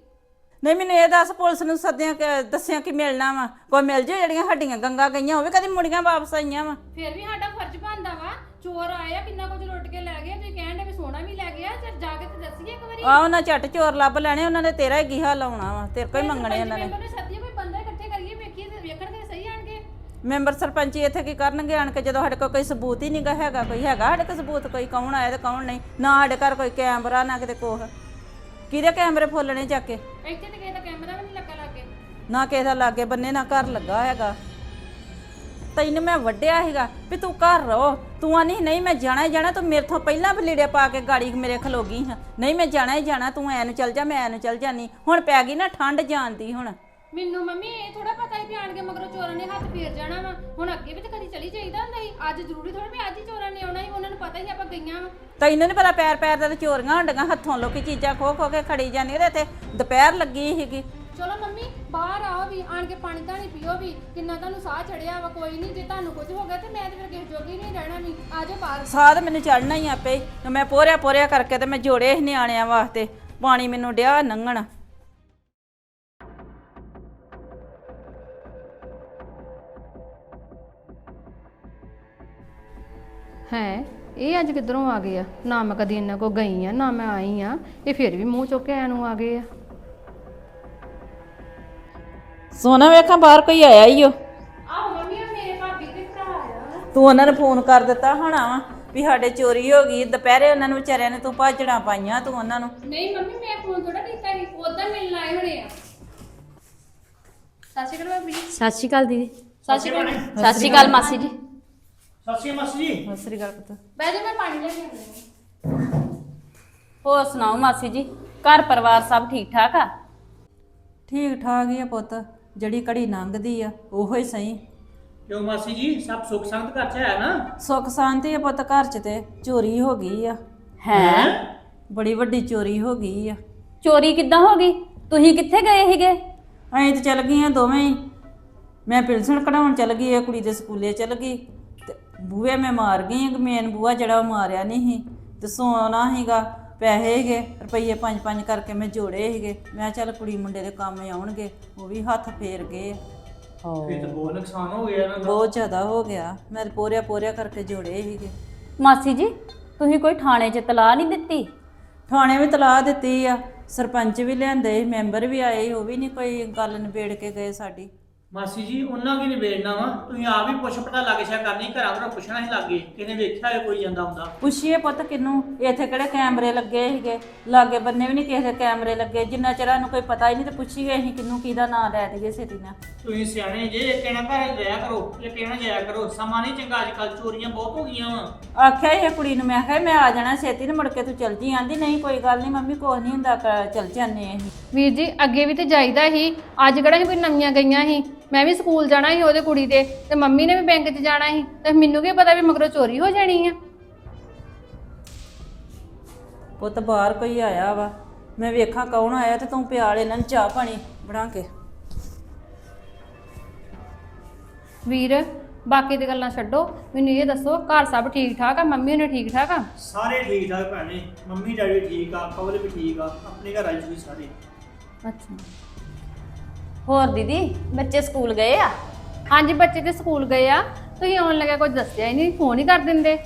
[SPEAKER 6] ਨਹੀਂ ਮੈਨੂੰ ਇਹ ਦੱਸ ਪੁਲਿਸ ਨੂੰ ਸੱਦਿਆ ਕਿ ਦੱਸਿਆ ਕਿ ਮਿਲਣਾ ਵਾ ਕੋਈ ਮਿਲ ਜੇ ਜਿਹੜੀਆਂ ਹੱਡੀਆਂ ਗੰਗਾ ਗਈਆਂ ਹੋਵੇ ਕਦੀ ਮੁੜੀਆਂ ਵਾਪਸ ਆਈਆਂ ਵਾ।
[SPEAKER 7] ਫਿਰ ਵੀ ਸਾਡਾ ਫਰਜ਼ ਬਣਦਾ ਵਾ ਚੋਰ ਆਏ ਆ ਕਿੰਨਾ ਕੁਝ ਲੁੱਟ ਕੇ ਲੈ ਗਏ ਤੁਸੀਂ ਕਹਿਣ ਦੇ ਵੀ ਸੋਨਾ ਵੀ ਲੈ ਗਿਆ ਤੇ ਜਾ ਕੇ ਤੇ ਦੱਸੀਏ ਇੱਕ ਵਾਰੀ।
[SPEAKER 6] ਆ ਉਹਨਾਂ ਝੱਟ ਚੋਰ ਲੱਭ ਲੈਣੇ ਉਹਨਾਂ ਨੇ ਤੇਰਾ ਹੀ ਗੀਹਾ ਲਾਉਣਾ ਵਾ ਤੇਰੇ ਕੋਈ ਮੰਗਣੇ ਉਹਨਾਂ ਨੇ।
[SPEAKER 7] ਮੈਂਬਰ ਨੇ ਸੱਦੀਏ ਕੋਈ ਬੰਦਾ ਕਰੀਏ ਵੇਖੀਏ ਤੇ ਵੇਖਣ ਤੇ ਸਹੀ ਆਣਗੇ
[SPEAKER 6] ਮੈਂਬਰ ਸਰਪੰਚੀ ਇੱਥੇ ਕੀ ਕਰਨਗੇ? ਆਣ ਕੇ ਜਦੋਂ ਸਾਡੇ ਕੋਲ ਕੋਈ ਸਬੂਤ ਹੀ ਨਹੀਂਗਾ ਹੈਗਾ ਕੋਈ ਹੈਗਾ ਸਾਡੇ ਕੋਲ ਸਬੂਤ? ਕੋਈ ਕੌਣ ਆਇਆ ਤੇ ਕੌਣ ਨਹੀਂ? ਨਾ ਸਾਡੇ ਘਰ ਕੋਈ ਕੈਮਰਾ ਨਾ ਕਿਤੇ ਕੋਹ। ਕਿਹਦੇ ਕੈਮਰੇ ਫੋਲਣੇ ਜਾ ਕੇ?
[SPEAKER 7] ਇੱਥੇ ਤੇ ਕਿਸੇ ਦਾ ਕੈਮਰਾ ਵੀ ਨਹੀਂ ਲੱਗਾ ਲੱਗੇ।
[SPEAKER 6] ਨਾ ਕਿਸੇ ਦਾ ਲਾਗੇ ਬੰਨੇ ਨਾ ਘਰ ਲੱਗਾ ਹੈਗਾ। ਤੈਨੂੰ ਮੈਂ ਵੱਡਿਆ ਹੈਗਾ ਵੀ ਤੂੰ ਘਰ ਰਹੋ ਤੂੰ ਆ ਨਹੀਂ ਨਹੀਂ ਮੈਂ ਜਾਣਾ ਹੀ ਜਾਣਾ। ਤੂੰ ਮੇਰੇ ਤੋਂ ਪਹਿਲਾਂ ਬਲੀੜੇ ਪਾ ਕੇ ਗਾੜੀ ਮੇਰੇ ਖਲੋ ਗਈ ਹਾਂ ਨਹੀਂ ਮੈਂ ਜਾਣਾ ਹੀ ਜਾਣਾ। ਤੂੰ ਐ ਨੂੰ ਚੱਲ ਜਾ ਮੈਂ ਐ ਨੂੰ ਚੱਲ ਜਾਨੀ ਹੁਣ ਪੈ ਗਈ ਨਾ ਠੰਡ ਜਾਣਦੀ ਹੁਣ।
[SPEAKER 7] ਮੈਨੂੰ ਮੰਮੀ ਇਹ ਥੋੜਾ ਪਤਾ ਹੀ ਵੀ ਆਣ ਕੇ ਮਗਰੋਂ ਚੋਰਾਂ ਨੇ ਹੱਥ ਫੇਰ ਜਾਣਾ ਵਾ। ਹੁਣ ਅੱਗੇ ਵੀ ਤਾਂ ਕਦੀ ਚਲੀ ਜਾਈਦਾ ਹੁੰਦਾ ਸੀ। ਅੱਜ ਜ਼ਰੂਰੀ ਥੋੜਾ ਵੀ ਅੱਜ ਹੀ ਚੋਰਾਂ ਨੇ ਆਉਣਾ ਸੀ ਉਹਨਾਂ ਨੂੰ ਪਤਾ ਹੀ ਆਪਾਂ ਗਈਆਂ ਵਾ।
[SPEAKER 6] ਤੈਨੂੰ ਨਹੀਂ ਪਤਾ ਪੈਰ ਪੈਰ ਦੇ ਤੇ ਚੋਰੀਆਂ ਹੁੰਦੀਆਂ ਹੱਥੋਂ ਲੋਕੀ ਚੀਜ਼ਾਂ ਖੋ ਖੋ ਕੇ ਖੜੀ ਜਾਂਦੀਆਂ ਤੇ ਇੱਥੇ ਦੁਪਹਿਰ ਲੱਗੀ ਸੀਗੀ।
[SPEAKER 7] ਚਲੋ ਮੰਮੀ ਬਾਹਰ ਆਓ ਵੀ ਆਣ ਕੇ ਪਾਣੀ ਧਾਣੀ ਪੀਓ ਵੀ ਕਿੰਨਾ ਤੁਹਾਨੂੰ ਸਾਹ ਚੜਿਆ ਵਾ ਕੋਈ ਨਹੀਂ ਜੇ ਤੁਹਾਨੂੰ ਕੁਝ ਹੋ ਗਿਆ ਤੇ ਮੈਂ ਤੇ ਫਿਰ ਕਿਸੇ ਜੋਗੀ ਨਹੀਂ ਰਹਿਣਾ ਵੀ ਆਜੋ ਬਾਹਰ।
[SPEAKER 6] ਸਾਹ ਤਾਂ ਮੈਨੂੰ ਚੜਨਾ ਹੀ ਆਪੇ ਹੀ। ਤੇ ਮੈਂ ਪੋਰਿਆ ਪੋਰਿਆ ਕਰਕੇ ਤੇ ਮੈਂ ਜੋੜੇ ਸੀ ਨਿਆਣਿਆਂ ਵਾਸਤੇ ਪਾਣੀ ਮੈਨੂੰ ਡਿਆ ਨੰਗਣ।
[SPEAKER 7] ਹੈ ਇਹ ਅੱਜ ਕਿੱਧਰੋਂ ਆ ਗਏ ਆ? ਨਾ ਮੈਂ ਕਦੀ ਇਹਨਾਂ ਕੋ ਗਈ ਆ ਨਾ ਮੈਂ ਆਈ ਆ। ਇਹ ਫਿਰ ਵੀ ਮੂੰਹ ਚੁੱਕ ਕੇ ਐ ਨੂੰ ਆ ਗਏ ਆ।
[SPEAKER 6] ਸੋਨਾ ਵੇਖਾਂ ਬਾਹਰ ਕੋਈ ਆਇਆ ਹੀ ਓ?
[SPEAKER 7] ਆਹ ਮੰਮੀ ਮੇਰੇ ਭਾਬੀ ਦੇ ਭਰਾ ਆ।
[SPEAKER 6] ਤੂੰ ਉਹਨਾਂ ਨੂੰ ਫੋਨ ਕਰ ਦਿੱਤਾ ਹੋਣਾ ਵਾ ਵੀ ਸਾਡੇ ਚੋਰੀ ਹੋ ਗਈ ਦੁਪਹਿਰੇ ਉਹਨਾਂ ਨੂੰ ਵਿਚਾਰਿਆਂ ਨੇ ਤੂੰ ਭਾਜੜਾਂ ਪਾਈਆਂ ਤੂੰ ਉਹਨਾਂ ਨੂੰ।
[SPEAKER 7] ਨਹੀਂ ਮੰਮੀ ਮੈਂ ਫੋਨ ਥੋੜਾ ਕੀਤਾ ਸੀ ਉਦਾਂ ਮਿਲਣ ਆਏ ਹੋਣੇ ਆ। ਸਤਿ ਸ਼੍ਰੀ ਅਕਾਲ ਭਾਬੀ ਜੀ।
[SPEAKER 3] ਸਤਿ ਸ਼੍ਰੀ ਅਕਾਲ ਦੀਦੀ।
[SPEAKER 2] ਸਤਿ ਸ਼੍ਰੀ ਅਕਾਲ।
[SPEAKER 3] ਸਤਿ ਸ਼੍ਰੀ ਅਕਾਲ ਮਾਸੀ ਜੀ।
[SPEAKER 2] ਸਤਿ ਸ਼੍ਰੀ ਅਕਾਲ ਮਾਸੀ ਜੀ।
[SPEAKER 6] ਸਤਿ ਸ੍ਰੀ ਅਕਾਲ ਪੁੱਤ।
[SPEAKER 7] ਬਹਿ ਜਾ ਮੈਂ ਪਾਣੀ ਲੈ ਕੇ ਆਉਂਦੀ ਹਾਂ।
[SPEAKER 6] ਹੋਰ ਸੁਣਾਓ ਮਾਸੀ ਜੀ ਘਰ ਪਰਿਵਾਰ ਸਭ ਠੀਕ ਠਾਕ ਆ? ਠੀਕ ਠਾਕ ਹੀ ਆ ਪੁੱਤ ਜਿਹੜੀ ਘੜੀ ਲੰਘਦੀ ਆ ਉਹੋ ਹੀ ਸਹੀ।
[SPEAKER 2] ਕਿਉਂ ਮਾਸੀ ਜੀ ਸਭ ਸੁੱਖ ਸੰਗਤ ਘਰ ਚ ਹੈ ਨਾ?
[SPEAKER 6] ਸੁੱਖ ਸ਼ਾਂਤੀ ਆ ਪੁੱਤ ਘਰ 'ਚ ਤੇ ਚੋਰੀ ਹੋ ਗਈ ਆ।
[SPEAKER 3] ਹੈ?
[SPEAKER 6] ਬੜੀ ਵੱਡੀ ਚੋਰੀ ਹੋ ਗਈ ਆ।
[SPEAKER 3] ਚੋਰੀ ਕਿੱਦਾਂ ਹੋ ਗਈ? ਤੁਸੀਂ ਕਿੱਥੇ ਗਏ ਸੀਗੇ?
[SPEAKER 6] ਅਸੀਂ ਤੇ ਚੱਲ ਗਈਆਂ ਦੋਵੇਂ ਹੀ। ਮੈਂ ਪਿਲਸਣ ਕਢਾਉਣ ਚੱਲ ਗਈ ਇਹ ਕੁੜੀ ਦੇ ਸਕੂਲੇ ਚੱਲ ਗਈ। ਬੂਹੇ ਮੈਂ ਮਾਰ ਗਈ ਮੇਨ ਬੂਹਾ ਜਿਹੜਾ ਉਹ ਮਾਰਿਆ ਨਹੀਂ ਸੀ ਤੇ ਸੋਨਾ ਸੀਗਾ ਪੈਸੇ ਸੀਗੇ ਰੁਪਈਏ ਪੰਜ ਪੰਜ ਕਰਕੇ ਮੈਂ ਜੋੜੇ ਸੀਗੇ। ਮੈਂ ਕਿਹਾ ਚੱਲ ਕੁੜੀ ਮੁੰਡੇ ਦੇ ਕੰਮ ਆਉਣਗੇ ਉਹ ਵੀ ਹੱਥ ਫੇਰ ਗਏ
[SPEAKER 2] ਫਿਰ ਤਾਂ ਬਹੁਤ ਨੁਕਸਾਨ ਹੋ ਗਿਆ ਇਹਨਾਂ ਦਾ
[SPEAKER 6] ਬਹੁਤ ਜ਼ਿਆਦਾ ਹੋ ਗਿਆ। ਮੈਂ ਪੋਰਿਆ ਪੋਰਿਆ ਕਰਕੇ ਜੋੜੇ ਸੀਗੇ।
[SPEAKER 3] ਮਾਸੀ ਜੀ ਤੁਸੀਂ ਕੋਈ ਥਾਣੇ 'ਚ ਤਲਾਹ ਨਹੀਂ ਦਿੱਤੀ?
[SPEAKER 6] ਥਾਣੇ ਵੀ ਤਲਾਹ ਦਿੱਤੀ ਆ। ਸਰਪੰਚ ਵੀ ਲਿਆਂਦੇ ਸੀ ਮੈਂਬਰ ਵੀ ਆਏ ਉਹ ਵੀ ਨਹੀਂ ਕੋਈ ਗੱਲ ਨਿਬੇੜ ਕੇ ਗਏ ਸਾਡੀ।
[SPEAKER 2] ਮਾਸੀ ਜੀ ਉਹਨਾਂ ਕੀ ਨਿਬੇੜਨਾ ਵਾ? ਤੁਸੀਂ ਆਪ ਹੀ ਪੁੱਛ ਪਤਾ ਲੱਗ ਸ਼ਾ ਕਰਨੀ ਘਰਾਂ ਘਰਾਂ ਪੁੱਛਣਾ ਹੀ ਲੱਗੇ। ਕਿਨੇ ਵੇਖਿਆ ਕੋਈ ਜਾਂਦਾ ਹੁੰਦਾ?
[SPEAKER 6] ਪੁੱਛੀਏ ਪੁੱਤ ਕਿਨੂੰ ਇੱਥੇ ਕਿਹੜੇ ਕੈਮਰੇ ਲੱਗੇ ਸੀਗੇ? ਲਾਗੇ ਬੰਨੇ ਵੀ ਨਹੀਂ ਕਿਸੇ ਦੇ ਕੈਮਰੇ ਲੱਗੇ। ਜਿੰਨਾ ਚਿਰ ਨੂੰ ਕੋਈ ਪਤਾ ਹੀ ਨਹੀਂ ਤੇ ਪੁੱਛੀਏ ਅਸੀਂ ਕਿਨੂੰ ਕਿਹਦਾ ਨਾਂ ਲੈ ਦਈਏ ਛੇਤੀ ਨਾਲ।
[SPEAKER 2] ਤੁਸੀਂ ਸਿਆਣੇ ਜੇ ਇਹ ਕਹਿਣਾ ਘਰ ਰਿਹਾ ਕਰੋ ਇਹ ਕਹਿਣਾ ਜਾਇਆ ਕਰੋ। ਸਮਾਂ ਨਹੀਂ ਚੰਗਾ ਅੱਜ ਕੱਲ ਚੋਰੀਆਂ ਬਹੁਤ ਹੋ ਗਈਆਂ ਵਾ।
[SPEAKER 6] ਆਖਿਆ ਇਹ ਕੁੜੀ ਨੂੰ ਮੈਂ ਕਿਹਾ ਮੈਂ ਆ ਜਾਣਾ ਛੇਤੀ ਤੇ ਮੁੜ ਕੇ ਤੂੰ ਚਲ ਜੀ। ਆਂਦੀ ਨਹੀਂ ਕੋਈ ਗੱਲ ਨਹੀਂ ਮੰਮੀ ਕੁਛ ਨਹੀਂ ਹੁੰਦਾ ਕ- ਚੱਲ ਜਾਂਦੇ ਅਸੀਂ।
[SPEAKER 7] ਵੀਰ ਜੀ ਅੱਗੇ ਵੀ ਤੇ ਜਾਈਦਾ ਸੀ। ਅੱਜ ਕਿਹੜਾ ਸੀ ਕੋਈ ਨਵੀਆਂ ਗਈਆਂ ਸੀ? ਮੈਂ ਵੀ ਸਕੂਲ ਜਾਣਾ ਸੀ ਉਹਦੇ ਕੁੜੀ ਦੇ ਤੇ ਮੰਮੀ ਨੇ ਵੀ ਬੈਂਕ 'ਚ ਜਾਣਾ ਸੀ ਤੇ ਮੈਨੂੰ ਕੀ ਪਤਾ ਵੀ ਮਗਰੋਂ ਚੋਰੀ ਹੋ ਜਾਣੀ ਆ।
[SPEAKER 6] ਪੁੱਤ ਬਾਹਰ ਕੋਈ ਆਇਆ ਵਾ। ਮੈਂ ਵੇਖਾਂ ਕੌਣ ਆਇਆ ਤੇ ਤੂੰ ਪਿਆਲ ਇਹਨਾਂ ਨੂੰ ਚਾਹ ਪਾਣੀ ਬਣਾ ਕੇ।
[SPEAKER 7] ਵੀਰ ਬਾਕੀ ਦੀ ਗੱਲਾਂ ਛੱਡੋ। ਮੈਨੂੰ ਇਹ ਦੱਸੋ ਘਰ ਸਭ ਠੀਕ ਠਾਕ ਆ? ਮੰਮੀ ਨੇ ਠੀਕ ਠਾਕ ਆ?
[SPEAKER 2] ਸਾਰੇ ਠੀਕ ਠਾਕ ਭੈਣੇ। ਮੰਮੀ ਡੈਡੀ ਠੀਕ ਆ ਕਵਲ ਵੀ ਠੀਕ ਆ ਆਪਣੇ ਘਰ ਆਈ ਸੀ ਸਾਰੇ।
[SPEAKER 6] ਅੱਛਾ।
[SPEAKER 3] ਹੋਰ ਦੀਦੀ ਬੱਚੇ ਸਕੂਲ ਗਏ ਆ?
[SPEAKER 7] ਹਾਂਜੀ ਬੱਚੇ ਤੇ ਸਕੂਲ ਗਏ ਆ। ਤੁਸੀਂ ਆਉਣ ਲੱਗਿਆ ਕੁਝ ਦੱਸਿਆ ਹੀ ਨਹੀਂ ਫੋਨ ਹੀ ਕਰ ਦਿੰਦੇ।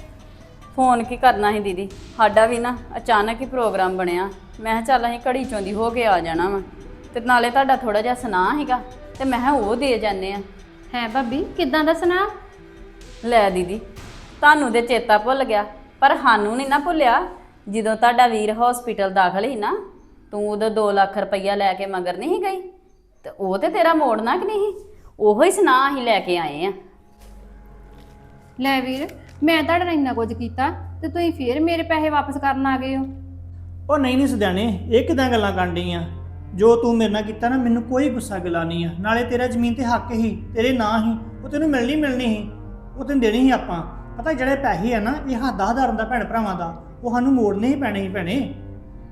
[SPEAKER 6] ਫੋਨ ਕੀ ਕਰਨਾ ਸੀ ਦੀਦੀ? ਸਾਡਾ ਵੀ ਨਾ ਅਚਾਨਕ ਹੀ ਪ੍ਰੋਗਰਾਮ ਬਣਿਆ। ਮੈਂ ਕਿਹਾ ਚੱਲ ਅਸੀਂ ਘੜੀ ਚੋਂਦੀ ਹੋ ਕੇ ਆ ਜਾਣਾ ਵਾ। ਤੇ ਨਾਲੇ ਤੁਹਾਡਾ ਥੋੜਾ ਜਿਹਾ ਸੁਨਾਹ ਸੀਗਾ ਤੇ ਮੈਂ ਕਿਹਾ ਉਹ ਦੇ ਜਾਂਦੇ ਆ।
[SPEAKER 7] ਹੈ ਭਾਬੀ ਕਿੱਦਾਂ ਦੱਸਣਾ
[SPEAKER 6] ਲੈ ਦੀਦੀ ਤੁਹਾਨੂੰ ਤੇ ਚੇਤਾ ਭੁੱਲ ਗਿਆ ਪਰ ਸਾਨੂੰ ਨਹੀਂ ਨਾ ਭੁੱਲਿਆ। ਜਦੋਂ ਤੁਹਾਡਾ ਵੀਰ ਹਸਪੀਟਲ ਦਾਖਲ ਸੀ ਨਾ ਤੂੰ ਉਦੋਂ 2 ਲੱਖ ਰੁਪਈਆ ਲੈ ਕੇ ਮਗਰ ਨਹੀਂ ਸੀ ਗਈ? ਤੇ ਉਹ ਤੇ ਤੇਰਾ ਮੋੜਨਾ ਕਿ ਨਹੀਂ? ਉਹੋ ਹੀ ਸੁਨਾਹ ਅਸੀਂ ਲੈ ਕੇ ਆਏ ਆ।
[SPEAKER 7] ਲੈ ਵੀਰ ਮੈਂ ਤੁਹਾਡੇ ਨਾਲ ਇੰਨਾ ਕੁਝ ਕੀਤਾ ਤੇ ਤੁਸੀਂ ਫੇਰ ਮੇਰੇ ਪੈਸੇ ਵਾਪਸ ਕਰਨ ਆ ਗਏ ਹੋ।
[SPEAKER 2] ਉਹ ਨਹੀਂ ਨਹੀਂ ਸਦਿਆਣੇ ਇਹ ਕਿਦਾਂ ਗੱਲਾਂ ਕਰਨ ਡਈ ਆ? ਜੋ ਤੂੰ ਮੇਰੇ ਨਾਲ ਕੀਤਾ ਨਾ ਮੈਨੂੰ ਕੋਈ ਗੁੱਸਾ ਗਿਲਾ ਨਹੀਂ ਆ। ਨਾਲੇ ਤੇਰਾ ਜ਼ਮੀਨ ਤੇ ਹੱਕ ਹੀ ਤੇਰੇ ਨਾਂ ਹੀ ਉਹ ਤੈਨੂੰ ਮਿਲਣੀ ਮਿਲਣੀ ਸੀ ਉਹ ਤੈਨੂੰ ਦੇਣੀ ਸੀ ਆਪਾਂ। ਪਤਾ ਜਿਹੜੇ ਪੈਸੇ ਆ ਨਾ ਇਹ ਹੱਥ ਹਜ਼ਾਰ ਹੁੰਦਾ ਭੈਣ ਭਰਾਵਾਂ ਦਾ ਉਹ ਸਾਨੂੰ ਮੋੜਨੇ ਹੀ ਪੈਣੇ ਸੀ ਭੈਣੇ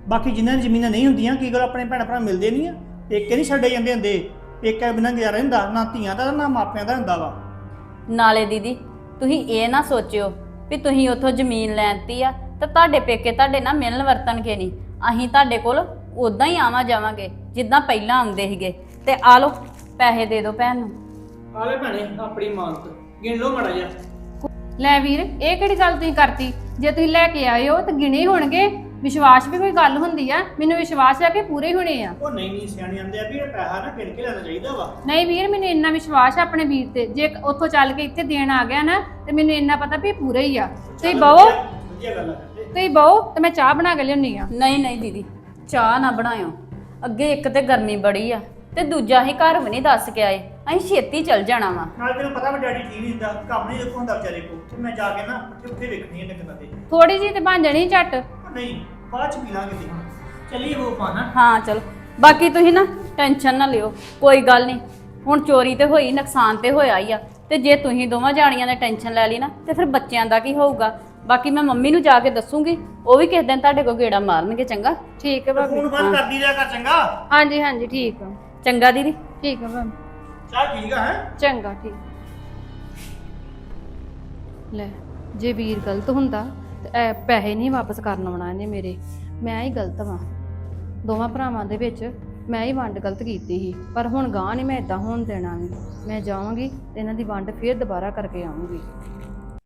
[SPEAKER 2] ਬਾਕੀ ਜਿਨ੍ਹਾਂ ਦੀ ਜ਼ਮੀਨਾਂ ਨਹੀਂ ਹੁੰਦੀਆਂ ਕੀ ਗੱਲ ਆਪਣੇ ਭੈਣ ਭਰਾ ਮਿਲਦੇ ਨਹੀਂ ਆ? ਪੇਕੇ ਨਹੀਂ ਛੱਡੇ ਜਾਂਦੇ ਹੁੰਦੇ। ਪੇਕੇ ਬਿਨਾਂ ਗੁਜ਼ਾਰਾ ਹੁੰਦਾ ਨਾ ਧੀਆਂ ਦਾ ਨਾ ਮਾਪਿਆਂ ਦਾ ਹੁੰਦਾ ਵਾ।
[SPEAKER 6] ਨਾਲੇ ਦੀਦੀ ਤੁਸੀਂ ਇਹ ਨਾ ਸੋਚਿਓ ਵੀ ਤੁਸੀਂ ਉੱਥੋਂ ਜ਼ਮੀਨ ਲੈਣਤੀ ਆ ਤਾਂ ਤੁਹਾਡੇ ਪੇਕੇ ਤੁਹਾਡੇ ਨਾਲ ਮਿਲਣ ਵਰਤਣਗੇ ਨਹੀਂ। ਅਸੀਂ ਤੁਹਾਡੇ ਕੋਲ ਉਦਾਂ ਹੀ ਆਵਾਂ ਜਾਵਾਂਗੇ ਜਿੱਦਾਂ ਪਹਿਲਾਂ ਆਉਂਦੇ ਸੀਗੇ। ਤੇ ਆ ਲਓ ਪੈਸੇ ਦੇ ਦਿਓ ਭੈਣ ਨੂੰ।
[SPEAKER 2] ਆਲੇ ਭੈਣੇ ਆਪਣੀ ਮਾਨਤ ਗਿਣ ਲਓ ਮੜਾ ਜਾ
[SPEAKER 7] ਲੈ ਵੀਰ ਇਹ ਕਿਹੜੀ ਗੱਲ ਤੁਸੀਂ ਕਰਤੀ? ਜੇ ਤੁਸੀਂ ਲੈ ਕੇ ਆਏ ਹੋ ਤਾਂ ਗਿਣੇ ਹੀ ਹੋਣਗੇ। ਵਿਸ਼ਵਾਸ ਵੀ ਕੋਈ ਗੱਲ ਹੁੰਦੀ ਆ? ਮੈਨੂੰ ਵਿਸ਼ਵਾਸ ਹੈ ਕਿ ਪੂਰੇ ਹੀ ਹੋਣੇ ਆ।
[SPEAKER 2] ਉਹ ਨਹੀਂ ਨਹੀਂ ਸਿਆਣੇ ਆਂਦੇ ਆ ਵੀ ਇਹ ਪੈਸਾ ਨਾ ਗਿਣ ਕੇ ਲੈਣਾ ਚਾਹੀਦਾ ਵਾ।
[SPEAKER 7] ਨਹੀਂ ਵੀਰ ਮੈਨੂੰ ਇੰਨਾ ਵਿਸ਼ਵਾਸ ਹੈ ਆਪਣੇ ਵੀਰ ਤੇ। ਜੇ ਉੱਥੋਂ ਚੱਲ ਕੇ ਇੱਥੇ ਦੇਣ ਆ ਗਿਆ ਨਾ ਤੇ ਮੈਨੂੰ ਇੰਨਾ ਪਤਾ ਵੀ ਇਹ ਪੂਰਾ ਹੀ ਆ। ਤੁਸੀਂ ਬਹੋ।
[SPEAKER 2] ਵਧੀਆ- ਗੱਲ ਆ
[SPEAKER 7] ਤੁਸੀਂ ਬਹੋ ਤੇ ਮੈਂ ਚਾਹ ਬਣਾ ਕੇ ਲਿਆਉਣੀ ਆ।
[SPEAKER 6] ਨਹੀਂ ਨਹੀਂ ਦੀਦੀ ਚਾਹ ਨਾ ਬਣਾਇਓ। ਅੱਗੇ ਇੱਕ ਤੇ ਗਰਮੀ ਬੜੀ ਆ
[SPEAKER 3] ਤੇ ਦੂਜਾ ਹੀ ਘਰ ਵੀ ਨਹੀਂ ਦੱਸ ਕੇ ਆਏ। ਅਸੀਂ ਛੇਤੀ ਚੱਲ ਜਾਣਾ ਵਾ।
[SPEAKER 2] ਨਾਲ ਤੈਨੂੰ ਪਤਾ ਵਾ ਡੈਡੀ ਠੀਕ ਨਹੀਂ ਹੁੰਦਾ ਕੰਮ ਨਹੀਂ ਦੇਖੋ ਹੁੰਦਾ ਵਿਚਾਰੇ ਕੋ ਤੇ ਮੈਂ ਜਾ ਕੇ ਨਾ ਉੱਥੇ ਉੱਥੇ ਵੇਖਣੀ ਹੈ ਤੇ
[SPEAKER 7] ਥੋੜੀ ਜੀ ਤੇ ਬਣ ਜਾਣੀ ਝੱਟ।
[SPEAKER 2] ਨਹੀਂ ਬਾਅਦ ਚ ਪੀ ਲਾਂਗੇ ਤੇ ਹੁਣ ਚੱਲੀਏ ਉਹ ਪਾਣਾ
[SPEAKER 3] ਹਾਂ ਚਲੋ। ਬਾਕੀ ਤੁਸੀਂ ਨਾ ਟੈਨਸ਼ਨ ਨਾ ਲਿਓ ਕੋਈ ਗੱਲ ਨਹੀਂ। ਹੁਣ ਚੋਰੀ ਤੇ ਹੋਈ ਨੁਕਸਾਨ ਤੇ ਹੋਇਆ ਹੀ ਆ। ਤੇ ਜੇ ਤੁਸੀਂ ਦੋਵਾਂ ਜਾਣੀਆਂ ਨੇ ਟੈਨਸ਼ਨ ਲੈ ਲਈ ਨਾ ਤੇ ਫਿਰ ਬੱਚਿਆਂ ਦਾ ਕੀ ਹੋਊਗਾ? ਬਾਕੀ ਮੈਂ ਮੰਮੀ ਨੂੰ ਜਾ ਕੇ ਦੱਸੂਗੀ ਉਹ ਵੀ ਕਿਸੇ ਦਿਨ ਤੁਹਾਡੇ ਕੋਲ ਗੇੜਾ ਮਾਰਨਗੇ ਚੰਗਾ?
[SPEAKER 7] ਠੀਕ ਹੈ ਭਾਬੀ।
[SPEAKER 2] ਫੋਨ ਬੰਦ ਕਰਦੀ ਰਿਹਾ ਕਰ ਚੰਗਾ?
[SPEAKER 7] ਹਾਂਜੀ ਹਾਂਜੀ ਠੀਕ ਆ।
[SPEAKER 3] ਚੰਗਾ ਦੀਦੀ।
[SPEAKER 7] ਠੀਕ ਆ ਭਾਬੀ।
[SPEAKER 2] ਚੱਲ ਠੀਕ ਆ ਹੈ?
[SPEAKER 7] ਚੰਗਾ ਠੀਕ। ਲੈ ਜੇ ਵੀਰ ਗਲਤ ਹੁੰਦਾ ਤੇ ਐ ਪੈਸੇ ਨਹੀਂ ਵਾਪਸ ਕਰਨ ਆਉਣਾ ਇਹਨੇ ਮੇਰੇ। ਮੈਂ ਹੀ ਗਲਤ ਵਾਂ। ਦੋਵਾਂ ਭਰਾਵਾਂ ਦੇ ਵਿੱਚ ਮੈਂ ਹੀ ਵੰਡ ਗਲਤ ਕੀਤੀ ਸੀ। ਪਰ ਹੁਣ ਗਾਂ ਨਹੀਂ ਮੈਂ ਇਦਾਂ ਹੋਣ ਦੇਣਾ ਵੀ ਮੈਂ ਜਾਵਾਂਗੀ ਤੇ ਇਹਨਾਂ ਦੀ ਵੰਡ ਫੇਰ ਦੁਬਾਰਾ ਕਰਕੇ ਆਉਂਗੀ